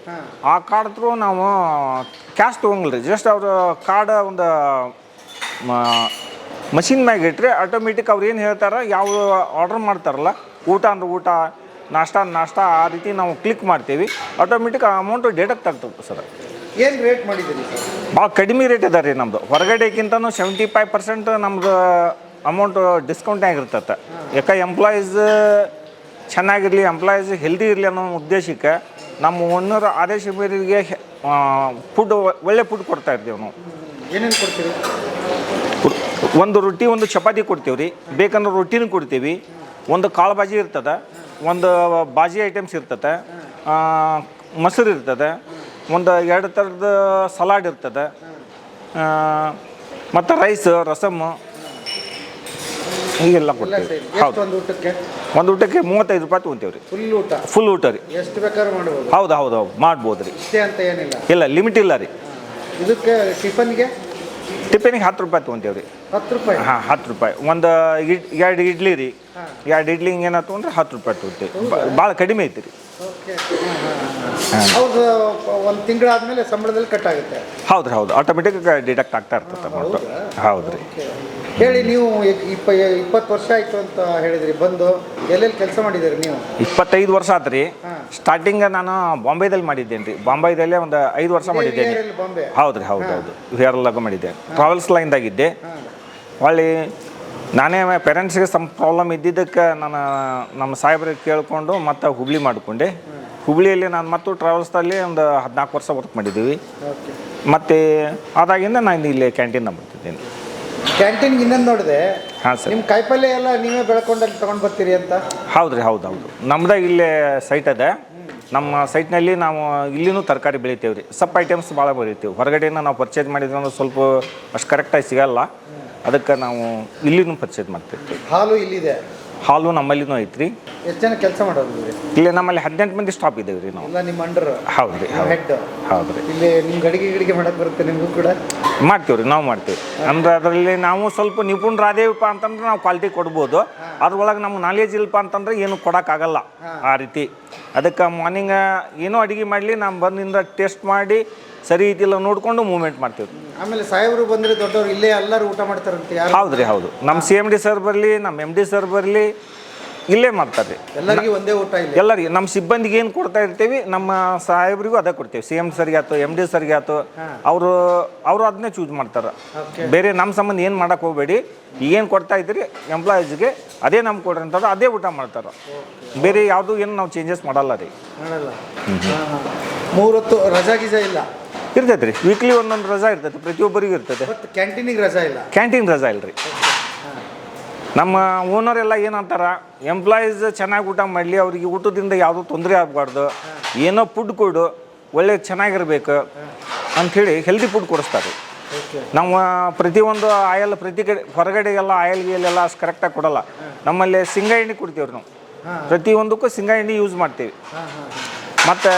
ಆ ಕಾರ್ಡ್ ಥ್ರೂ ನಾವು ಕ್ಯಾಶ್ ತೊಗೊಂಗಿಲ್ಲ ರೀ ಜಸ್ಟ್ ಅವ್ರ ಕಾರ್ಡ್ ಒಂದು ಮಷಿನ್ ಮ್ಯಾಗ ಇಟ್ರಿ ಆಟೋಮೆಟಿಕ್ ಅವ್ರು ಏನು ಹೇಳ್ತಾರೆ ಯಾವ ಆರ್ಡರ್ ಮಾಡ್ತಾರಲ್ಲ ಊಟ ಅಂದ್ರೆ ಊಟ ನಾಷ್ಟ ಅಂದ್ರೆ ನಾಷ್ಟ ಆ ರೀತಿ ನಾವು ಕ್ಲಿಕ್ ಮಾಡ್ತೀವಿ. ಆಟೋಮೆಟಿಕ್ ಅಮೌಂಟ್ ಡೇಟಾಗಿ ತಗ್ತದೆ ಸರ್. ಏನು ರೇಟ್ ಮಾಡಿದ್ದೀರಿ ಸರ್? ಭಾಳ ಕಡಿಮೆ ರೇಟ್ ಇದೆ ರೀ ನಮ್ಮದು ಹೊರಗಡೆಗಿಂತನೂ ಸೆವೆಂಟಿ ಫೈವ್ ಪರ್ಸೆಂಟ್ ನಮ್ಮದು ಅಮೌಂಟು ಡಿಸ್ಕೌಂಟ್ ಆಗಿರ್ತೈತೆ. ಯಾಕೆ ಎಂಪ್ಲಾಯೀಸ್ ಚೆನ್ನಾಗಿರಲಿ ಎಂಪ್ಲಾಯೀಸ್ ಹೆಲ್ದಿ ಇರಲಿ ಅನ್ನೋ ಉದ್ದೇಶಕ್ಕೆ ನಮ್ಮ ಓನರ್ ಆದೇಶ ಮೇರೆಗೆ ಫುಡ್ ಒಳ್ಳೆ ಫುಡ್ ಕೊಡ್ತಾ ಇರ್ತೀವಿ ನಾವು. ಏನೇನು ಕೊಡ್ತೀವಿ ಒಂದು ರೊಟ್ಟಿ ಒಂದು ಚಪಾತಿ ಕೊಡ್ತೀವಿ ರೀ. ಬೇಕಂದ್ರೆ ರೊಟ್ಟಿನೂ ಕೊಡ್ತೀವಿ. ಒಂದು ಕಾಳು ಬಾಜಿ ಇರ್ತದೆ. ಒಂದು ಬಾಜಿ ಐಟಮ್ಸ್ ಇರ್ತದೆ. ಮೊಸರು ಇರ್ತದೆ. ಒಂದು ಎರಡು ಥರದ ಸಲಾಡ್ ಇರ್ತದೆ. ಮತ್ತು ರೈಸ್ ರಸಮ್ಮು ಹೀಗೆಲ್ಲ ಕೊಡ್ತೀವಿ. ಹೌದು. ಒಂದು ಊಟಕ್ಕೆ? ಒಂದು ಊಟಕ್ಕೆ ಮೂವತ್ತೈದು ರೂಪಾಯಿ ತೊಗೊತೀವಿ ರೀ ಫುಲ್ ಊಟ? ಫುಲ್ ಊಟ ರೀ. ಎಷ್ಟು ಬೇಕಾದ್ರೂ ಮಾಡ್ಬೋದು. ಹೌದು ಹೌದು ಹೌದು. ಮಾಡ್ಬೋದು ರೀ. ಇಷ್ಟೇ ಅಂತ ಏನಿಲ್ಲ. ಇಲ್ಲ ಲಿಮಿಟ್ ಇಲ್ಲ ರೀ. ಇದಕ್ಕೆ ಟಿಫನ್ಗೆ? ಟಿಫಿನಿಗೆ ಹತ್ತು ರೂಪಾಯಿ ತಗೊಂತೇವೆ ರೀ ಹತ್ತು ರೂಪಾಯಿ? ಹಾಂ ಹತ್ತು ರೂಪಾಯಿ. ಒಂದು ಇಡ್ ಎರಡು ಇಡ್ಲಿ ರೀ. ಎರಡು ಇಡ್ಲಿ ಹಿಂಗೆ ಏನಾಯ್ತು ಅಂದ್ರೆ ಹತ್ತು ರೂಪಾಯಿ ತೊಗೊತೀವಿ. ಭಾಳ ಕಡಿಮೆ ಐತಿ ರೀ. ಅವ್ರದ್ದು ಒಂದು ತಿಂಗಳಾದ್ಮೇಲೆ ಸಂಬಳದಲ್ಲಿ ಕಟ್ ಆಗುತ್ತೆ. ಹೌದು ರೀ ಹೌದು ಆಟೋಮೆಟಿಕ್ ಡಿಡಕ್ಟ್ ಆಗ್ತಾ ಇರ್ತದೆ ಅಮೌಂಟ್ ಹೌದು? ರೀ. ಹೇಳಿ ನೀವು ಇಪ್ಪ ಇಪ್ಪತ್ತು ವರ್ಷ ಆಯ್ತು ಅಂತ ಹೇಳಿದ್ರಿ ಬಂದು ಎಲ್ಲೆಲ್ಲಿ ಕೆಲಸ ಮಾಡಿದ್ದೀರಿ ನೀವು? ಇಪ್ಪತ್ತೈದು ವರ್ಷ ಆತು ರೀ. ಸ್ಟಾರ್ಟಿಂಗ್ ನಾನು ಬಾಂಬೆದಲ್ಲಿ ಮಾಡಿದ್ದೇನೆ ರೀ. ಬಾಂಬೆದಲ್ಲೇ ಒಂದು ಐದು ವರ್ಷ ಮಾಡಿದ್ದೇನೆ ಹೌದ್ರಿ ಬಾಂಬೆ? ಹೌದು ರೀ ಹೌದು ಹೌದು. ಹೇರಲಾಗ ಮಾಡಿದ್ದೆ. ಟ್ರಾವೆಲ್ಸ್ ಲೈನ್ದಾಗಿದ್ದೆ ಹೊಳ್ಳಿ ನಾನೇ ಪೇರೆಂಟ್ಸ್ಗೆ ಸಮ್ ಪ್ರಾಬ್ಲಮ್ ಇದ್ದಿದ್ದಕ್ಕೆ ನಾನು ನಮ್ಮ ಸಾಹೇಬ್ರಿಗೆ ಕೇಳಿಕೊಂಡು ಮತ್ತೆ ಹುಬ್ಳಿ ಮಾಡಿಕೊಂಡೆ. ಹುಬ್ಳಿಯಲ್ಲಿ ನಾನು ಮತ್ತು ಟ್ರಾವೆಲ್ಸ್ದಲ್ಲಿ ಒಂದು ಹದಿನಾಲ್ಕು ವರ್ಷ ವರ್ಕ್ ಮಾಡಿದ್ದೀವಿ. ಮತ್ತು ಅದಾಗಿಂದ ನಾನು ಇಲ್ಲಿ ಕ್ಯಾಂಟೀನ್ ಬರ್ತಿದ್ದೀನಿ ಕ್ಯಾಂಟೀನ್ ಇನ್ನೊಂದು ನೋಡಿದೆ. ಹಾಂ ಸರ್. ನಿಮ್ಮ ಕಾಯಿಪಲ್ಯ ಎಲ್ಲ ನೀವೇ ಬೆಳ್ಕೊಂಡು ಅಲ್ಲಿ ತೊಗೊಂಡು ಬರ್ತೀರಿ ಅಂತ. ಹೌದು ರೀ ಹೌದು ಹೌದು. ನಮ್ದು ಇಲ್ಲೇ ಸೈಟ್ ಅದ. ನಮ್ಮ ಸೈಟ್ನಲ್ಲಿ ನಾವು ಇಲ್ಲಿನೂ ತರಕಾರಿ ಬೆಳಿತೇವೆ ರೀ ಸಪ್ ಐಟಮ್ಸ್ ಭಾಳ ಬೆಳಿತೀವಿ. ಹೊರಗಡೆಯಿಂದ ನಾವು ಪರ್ಚೇಸ್ ಮಾಡಿದ್ರೆ ಅಂದ್ರೆ ಸ್ವಲ್ಪ ಅಷ್ಟು ಕರೆಕ್ಟಾಗಿ ಸಿಗಲ್ಲ. ಅದಕ್ಕೆ ನಾವು ಇಲ್ಲಿನೂ ಪರ್ಚೇಸ್ ಮಾಡ್ತಿರ್ತೀವಿ ಹಾಲು ಇಲ್ಲಿದೆ. ಹಾಲು ನಮ್ಮಲ್ಲಿನೂ ಐತ್ರಿ. ಎಷ್ಟು ಜನ ಕೆಲಸ ಮಾಡೋದು ಇಲ್ಲಿ? ಇಲ್ಲಿ ನಮ್ಮಲ್ಲಿ ಹದಿನೆಂಟು ಮಂದಿ ಸ್ಟಾಪ್ ಇದ್ದೇವೆ ರೀ ನಾವು. ಎಲ್ಲ ನಿಮ್ಮ ಅಂಡರ್ ಹೌದು ರೀ ಹೆಡ್ ಹೌದು ರೀ ಇಲ್ಲಿ ನಿಮ್ಗೆ ಅಡಿಗೆ ಗಿಡಿಗೆ ಮಾಡಕ್ ಬರುತ್ತೆ ನಿಮಗೂ ಕೂಡ? ಮಾಡ್ತೀವಿ ರೀ ನಾವು ಮಾಡ್ತೀವಿ. ಅಂದ್ರೆ ಅದರಲ್ಲಿ ನಾವು ಸ್ವಲ್ಪ ನಿಪುಣರಾದೇವಪ್ಪ ಅಂತಂದ್ರೆ ನಾವು ಕ್ವಾಲಿಟಿ ಕೊಡ್ಬೋದು. ಅದ್ರೊಳಗೆ ನಮ್ಗೆ ನಾಲೆಜ್ ಇಲ್ಲಪ್ಪ ಅಂತಂದ್ರೆ ಏನು ಕೊಡೋಕ್ಕಾಗಲ್ಲ. ಆ ರೀತಿ. ಅದಕ್ಕೆ ಮಾರ್ನಿಂಗ್ ಏನೋ ಅಡುಗೆ ಮಾಡಲಿ ನಾವು ಬಂದಿಂದ ಟೇಸ್ಟ್ ಮಾಡಿ ಸರಿ ಇದಿಲ್ಲ ನೋಡಿಕೊಂಡು ಮೂವ್ಮೆಂಟ್ ಮಾಡ್ತೀವಿ. ಆಮೇಲೆ ಸಾಹೇಬರು ಬಂದರೆ ದೊಡ್ಡವರು ಇಲ್ಲೇ ಎಲ್ಲರೂ ಊಟ ಮಾಡ್ತಾರಂತೆ ಹೌದು ರೀ ಹೌದು. ನಮ್ಮ ಸಿ ಎಂ ಡಿ ಸರ್ ಬರಲಿ ನಮ್ಮ ಎಂ ಡಿ ಸರ್ ಬರಲಿ ಇಲ್ಲೇ ಮಾಡ್ತಾರೆ. ರೀ ಎಲ್ಲರಿಗೂ ಒಂದೇ ಊಟ ಇಲ್ಲ. ಎಲ್ಲರಿಗೆ ನಮ್ಮ ಸಿಬ್ಬಂದಿಗೆ ಏನು ಕೊಡ್ತಾ ಇರ್ತೀವಿ ನಮ್ಮ ಸಾಹೇಬರಿಗೂ ಅದೇ ಕೊಡ್ತೀವಿ. ಸಿ ಎಂ ಸರ್ಗೆ ಆಯ್ತು ಎಂ ಡಿ ಸರ್ಗೆ ಆಯ್ತು ಅವರು ಅವರು ಅದನ್ನೇ ಚೂಸ್ ಮಾಡ್ತಾರೆ. ಬೇರೆ ನಮ್ಮ ಸಂಬಂಧ ಏನು ಮಾಡಕ್ಕೆ ಹೋಗಬೇಡಿ ಏನು ಕೊಡ್ತಾ ಇದ್ದೀರಿ ಎಂಪ್ಲಾಯೀಸ್ಗೆ ಅದೇ ನಮ್ಗೆ ಕೊಡ್ರಿ ಅಂತಂದ್ರೆ ಅದೇ ಊಟ ಮಾಡ್ತಾರೆ. ಬೇರೆ ಯಾವುದು ಏನು ನಾವು ಚೇಂಜಸ್ ಮಾಡಲ್ಲ ರೀ. ಮೂರೊತ್ತು ರಜಾ ಗಿಜಾ ಇಲ್ಲ? ಇರ್ತೈತೆ ರೀ. ವೀಕ್ಲಿ ಒಂದೊಂದು ರಜಾ ಇರ್ತೈತೆ ಪ್ರತಿಯೊಬ್ಬರಿಗೂ ಇರ್ತೈತೆ. ಕ್ಯಾಂಟೀನಿಗೆ ರಜಾ ಇಲ್ಲ? ಕ್ಯಾಂಟೀನ್ ರಜಾ ಇಲ್ರಿ. ನಮ್ಮ ಓನರ್ ಎಲ್ಲ ಏನಂತಾರ ಎಂಪ್ಲಾಯೀಸ್ ಚೆನ್ನಾಗಿ ಊಟ ಮಾಡಲಿ ಅವ್ರಿಗೆ ಊಟದಿಂದ ಯಾವುದೋ ತೊಂದರೆ ಆಗಬಾರ್ದು ಏನೋ ಫುಡ್ ಕೊಡು ಒಳ್ಳೆ ಚೆನ್ನಾಗಿರ್ಬೇಕು ಅಂಥೇಳಿ ಹೆಲ್ದಿ ಫುಡ್ ಕೊಡಿಸ್ತಾರೆ. ನಮ್ಮ ಪ್ರತಿಯೊಂದು ಆಯಲ್ ಪ್ರತಿ ಕಡೆ ಹೊರಗಡೆ ಎಲ್ಲ ಆಯಲ್ ಗೀಲೆಲ್ಲ ಅಷ್ಟು ಕರೆಕ್ಟಾಗಿ ಕೊಡಲ್ಲ. ನಮ್ಮಲ್ಲಿ ಶೇಂಗಾ ಎಣ್ಣೆ ಕೊಡ್ತೀವಿ ನಾವು. ಪ್ರತಿಯೊಂದಕ್ಕೂ ಶೇಂಗಾ ಎಣ್ಣೆ ಯೂಸ್ ಮಾಡ್ತೀವಿ. ಮತ್ತು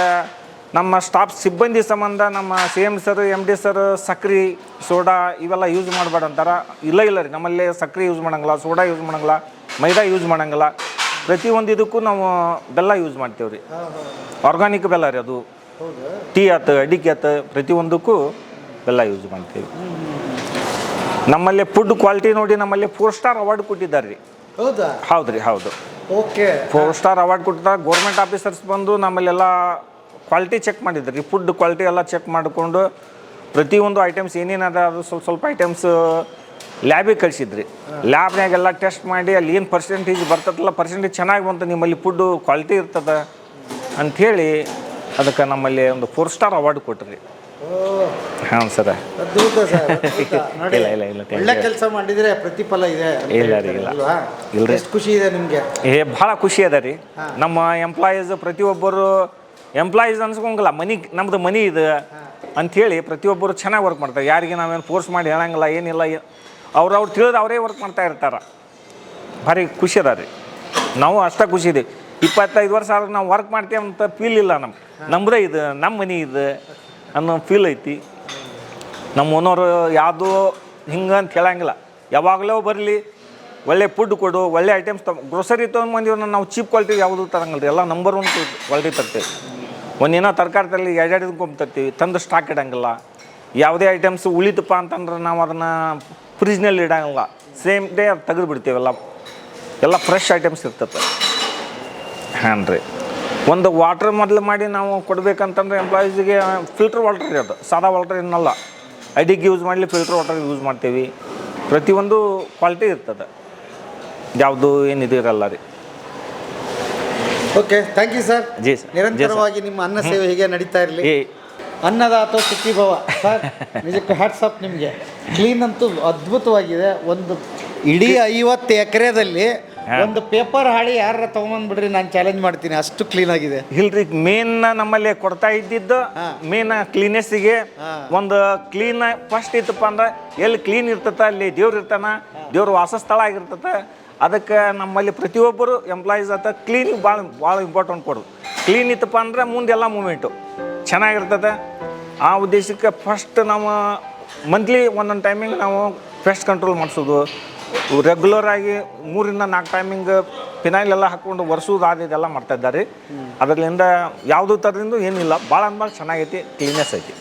ನಮ್ಮ ಸ್ಟಾಫ್ ಸಿಬ್ಬಂದಿ ಸಂಬಂಧ ನಮ್ಮ C M sir M D sir ಸಕ್ರೆ ಸೋಡಾ ಇವೆಲ್ಲ ಯೂಸ್ ಮಾಡಬೇಡ ಅಂತಾರ. ಇಲ್ಲ ಇಲ್ಲ ರೀ ನಮ್ಮಲ್ಲಿ ಸಕ್ರೆ ಯೂಸ್ ಮಾಡಂಗಿಲ್ಲ ಸೋಡಾ ಯೂಸ್ ಮಾಡಂಗಿಲ್ಲ ಮೈದಾ ಯೂಸ್ ಮಾಡಂಗಿಲ್ಲ. ಪ್ರತಿಯೊಂದಿದಕ್ಕೂ ನಾವು ಬೆಲ್ಲ ಯೂಸ್ ಮಾಡ್ತೇವೆ ರೀ. ಆರ್ಗಾನಿಕ್ ಬೆಲ್ಲ ರೀ ಅದು. ಟೀ ಆತು ಅಡಿಕೆ ಆತು ಪ್ರತಿಯೊಂದಕ್ಕೂ ಬೆಲ್ಲ ಯೂಸ್ ಮಾಡ್ತೀವಿ. ನಮ್ಮಲ್ಲಿ ಫುಡ್ ಕ್ವಾಲಿಟಿ ನೋಡಿ ನಮ್ಮಲ್ಲಿ ಫೋರ್ ಸ್ಟಾರ್ ಅವಾರ್ಡ್ ಕೊಟ್ಟಿದ್ದಾರೆ ರೀ. ಹೌದಾ? ಹೌದು ರೀ ಹೌದು. ಓಕೆ ಫೋರ್ ಸ್ಟಾರ್ ಅವಾರ್ಡ್ ಕೊಟ್ಟಿದ್ದಾರೆ. ಗೌರ್ಮೆಂಟ್ ಆಫೀಸರ್ಸ್ ಬಂದು ನಮ್ಮಲ್ಲೆಲ್ಲ ಕ್ವಾಲಿಟಿ ಚೆಕ್ ಮಾಡಿದ್ರು. ರೀ ಫುಡ್ ಕ್ವಾಲಿಟಿ ಎಲ್ಲ ಚೆಕ್ ಮಾಡಿಕೊಂಡು ಪ್ರತಿಯೊಂದು ಐಟಮ್ಸ್ ಏನೇನದ ಅದು ಸ್ವಲ್ಪ ಸ್ವಲ್ಪ ಐಟಮ್ಸ್ ಲ್ಯಾಬಿಗೆ ಕಳಿಸಿದ್ರಿ. ಲ್ಯಾಬ್ನಾಗೆಲ್ಲ ಟೆಸ್ಟ್ ಮಾಡಿ ಅಲ್ಲಿ ಏನು ಪರ್ಸೆಂಟೇಜ್ ಬರ್ತದಲ್ಲ ಪರ್ಸೆಂಟೇಜ್ ಚೆನ್ನಾಗಿ ಬಂತು ನಿಮ್ಮಲ್ಲಿ ಫುಡ್ಡು ಕ್ವಾಲಿಟಿ ಇರ್ತದೆ ಅಂಥೇಳಿ ಅದಕ್ಕೆ ನಮ್ಮಲ್ಲಿ ಒಂದು ಫೋರ್ ಸ್ಟಾರ್ ಅವಾರ್ಡ್ ಕೊಟ್ರಿ. ಹಾಂ ಸರ. ಇಲ್ಲ, ಇಲ್ಲ, ಇಲ್ಲ, ಒಳ್ಳೆ ಕೆಲಸ ಮಾಡಿದ್ರೆ ಪ್ರತಿಫಲ ಇದೆ ಇಲ್ಲ ರೀ, ಇಲ್ಲ. ಅಲ್ವಾ? ಎಷ್ಟು ಖುಷಿ ಇದೆ ನಿಮಗೆ. ಏ ಭಾಳ ಖುಷಿ ಅದ ರೀ. ನಮ್ಮ ಎಂಪ್ಲಾಯೀಸ್ ಪ್ರತಿಯೊಬ್ಬರು ಎಂಪ್ಲಾಯೀಸ್ ಅನ್ಸ್ಕೊಂಗಿಲ್ಲ ಮನಿ ನಮ್ದು ಮನಿ ಇದು ಅಂಥೇಳಿ ಪ್ರತಿಯೊಬ್ಬರು ಚೆನ್ನಾಗಿ ವರ್ಕ್ ಮಾಡ್ತಾರೆ. ಯಾರಿಗೆ ನಾವೇನು ಫೋರ್ಸ್ ಮಾಡಿ ಹೇಳಂಗಿಲ್ಲ ಏನಿಲ್ಲ ಅವ್ರು ಅವ್ರು ತಿಳಿದು ಅವರೇ ವರ್ಕ್ ಮಾಡ್ತಾ ಇರ್ತಾರೆ. ಭಾರಿ ಖುಷಿ ಅದ ರೀ. ನಾವು ಅಷ್ಟೇ ಖುಷಿ ಇದೆ ಇಪ್ಪತ್ತೈದು ವರ್ಷ ಆದ್ರೆ ನಾವು ವರ್ಕ್ ಮಾಡ್ತೇವೆ ಅಂತ ಫೀಲ್ ಇಲ್ಲ ನಮ್ಮ ನಮ್ಮದೇ ಇದು ನಮ್ಮ ಮನಿ ಇದು ಅನ್ನೋ ಫೀಲ್ ಐತಿ. ನಮ್ಮ ಓನರು ಯಾವುದು ಹಿಂಗೆ ಅಂತ ಹೇಳಂಗಿಲ್ಲ. ಯಾವಾಗಲೂ ಬರಲಿ ಒಳ್ಳೆ ಫುಡ್ ಕೊಡು ಒಳ್ಳೆ ಐಟಮ್ಸ್ ತಗೊ ಗ್ರೋಸರಿ ತೊಗೊಂಬಂದಿವ್ರ ನಾವು ಚೀಪ್ ಕ್ವಾಲಿಟಿ ಯಾವುದು ತರಂಗಿಲ್ಲ ರೀ ಎಲ್ಲ ನಂಬರ್ ಒನ್ ಕ್ವಾಲಿಟಿ ತರ್ತೀವಿ. ಒಂದಿನ ತರಕಾರಿ ತರಲಿ ತರ್ತೀವಿ ತಂದು ಸ್ಟಾಕ್ ಇಡಂಗಿಲ್ಲ. ಯಾವುದೇ ಐಟಮ್ಸ್ ಉಳಿತಪ್ಪ ಅಂತಂದ್ರೆ ನಾವು ಅದನ್ನು ಫ್ರಿಜ್ನಲ್ಲಿ ಇಡಂಗಿಲ್ಲ. ಸೇಮ್ ಡೇ ಅದು ತೆಗೆದು ಬಿಡ್ತೀವಲ್ಲ ಎಲ್ಲ ಫ್ರೆಶ್ ಐಟಮ್ಸ್ ಇರ್ತದೆ ಹಾಂ ರೀ ಒಂದು ವಾಟ್ರ್ ಮೊದಲು ಮಾಡಿ ನಾವು ಕೊಡಬೇಕಂತಂದ್ರೆ ಎಂಪ್ಲಾಯೀಸಿಗೆ ಫಿಲ್ಟರ್ ವಾಟರ್ ಅದು, ಸಾದಾ ವಾಟರ್ ಏನಲ್ಲ. ಅಡಿಗೆ ಯೂಸ್ ಮಾಡಲಿ ಫಿಲ್ಟರ್ ವಾಟರ್ ಯೂಸ್ ಮಾಡ್ತೀವಿ. ಪ್ರತಿಯೊಂದು ಕ್ವಾಲಿಟಿ ಇರ್ತದೆ. ಯಾವುದು ಏನಿದಿರಲ್ಲ ರೀ. Okay thank you sir ji sir ನಿರಂತರವಾಗಿ ನಿಮ್ಮ ಅನ್ನ ಸೇವೆ ಹೇಗೆ ನಡೀತಾ ಇರಲಿ? ಅನ್ನದಾತ ಸುಖಿ ಭವ ಸರ್ ನಿಜಕ್ಕೆ ಹ್ಯಾಟ್ಸಪ್ ನಿಮಗೆ. ಕ್ಲೀನ್ ಅಂತೂ ಅದ್ಭುತವಾಗಿದೆ. ಒಂದು ಇಡೀ ಐವತ್ತು ಎಕರೆದಲ್ಲಿ ಒಂದು ಪೇಪರ್ ಹಾಳಿ ಯಾರ ತಗೊಂಬಂದ್ಬಿಡ್ರಿ ನಾನು ಚಾಲೆಂಜ್ ಮಾಡ್ತೀನಿ. ಅಷ್ಟು ಕ್ಲೀನ್ ಆಗಿದೆ. ಇಲ್ರಿ ಮೇನ್ ನಮ್ಮಲ್ಲಿ ಕೊಡ್ತಾ ಇದ್ದಿದ್ದು ಮೇನ್ ಕ್ಲೀನೆಸ್ಸಿಗೆ ಒಂದು ಕ್ಲೀನ್ ಫಸ್ಟ್ ಇತ್ತಪ್ಪ ಅಂದ್ರೆ ಎಲ್ಲಿ ಕ್ಲೀನ್ ಇರ್ತತ ಅಲ್ಲಿ ದೇವ್ರು ಇರ್ತಾನ ದೇವ್ರ ವಾಸಸ್ಥಳ ಆಗಿರ್ತತೆ ಅದಕ್ಕೆ ನಮ್ಮಲ್ಲಿ ಪ್ರತಿಯೊಬ್ಬರು ಎಂಪ್ಲಾಯೀಸ್ ಆತ ಕ್ಲೀನಿಗೆ ಭಾಳ ಭಾಳ ಇಂಪಾರ್ಟೆಂಟ್ ಕೊಡೋದು. ಕ್ಲೀನ್ ಇತ್ತಪ್ಪ ಅಂದ್ರೆ ಮುಂದೆಲ್ಲ ಮೂಮೆಂಟು ಚೆನ್ನಾಗಿರ್ತದೆ. ಆ ಉದ್ದೇಶಕ್ಕೆ ಫಸ್ಟ್ ನಾವು ಮಂತ್ಲಿ ಒಂದೊಂದು ಟೈಮಿಂಗ್ ನಾವು ಪೆಸ್ಟ್ ಕಂಟ್ರೋಲ್ ಮಾಡಿಸೋದು. ರೆಗ್ಯುಲರ್ ಆಗಿ ಮೂರಿಂದ ನಾಲ್ಕು ಟೈಮಿಂಗ್ ಫಿನೈಲ್ ಎಲ್ಲ ಹಾಕ್ಕೊಂಡು ವರ್ಷದ ಇದೆಲ್ಲ ಮಾಡ್ತಾ ಇದ್ದಾರೆ. ಅದರಿಂದ ಯಾವುದೂ ಥರದಿಂದ ಏನಿಲ್ಲ. ಭಾಳ ಅಂದ್ಮೇಲೆ ಚೆನ್ನಾಗೈತಿ ಕ್ಲೀನೆಸ್ ಐತಿ.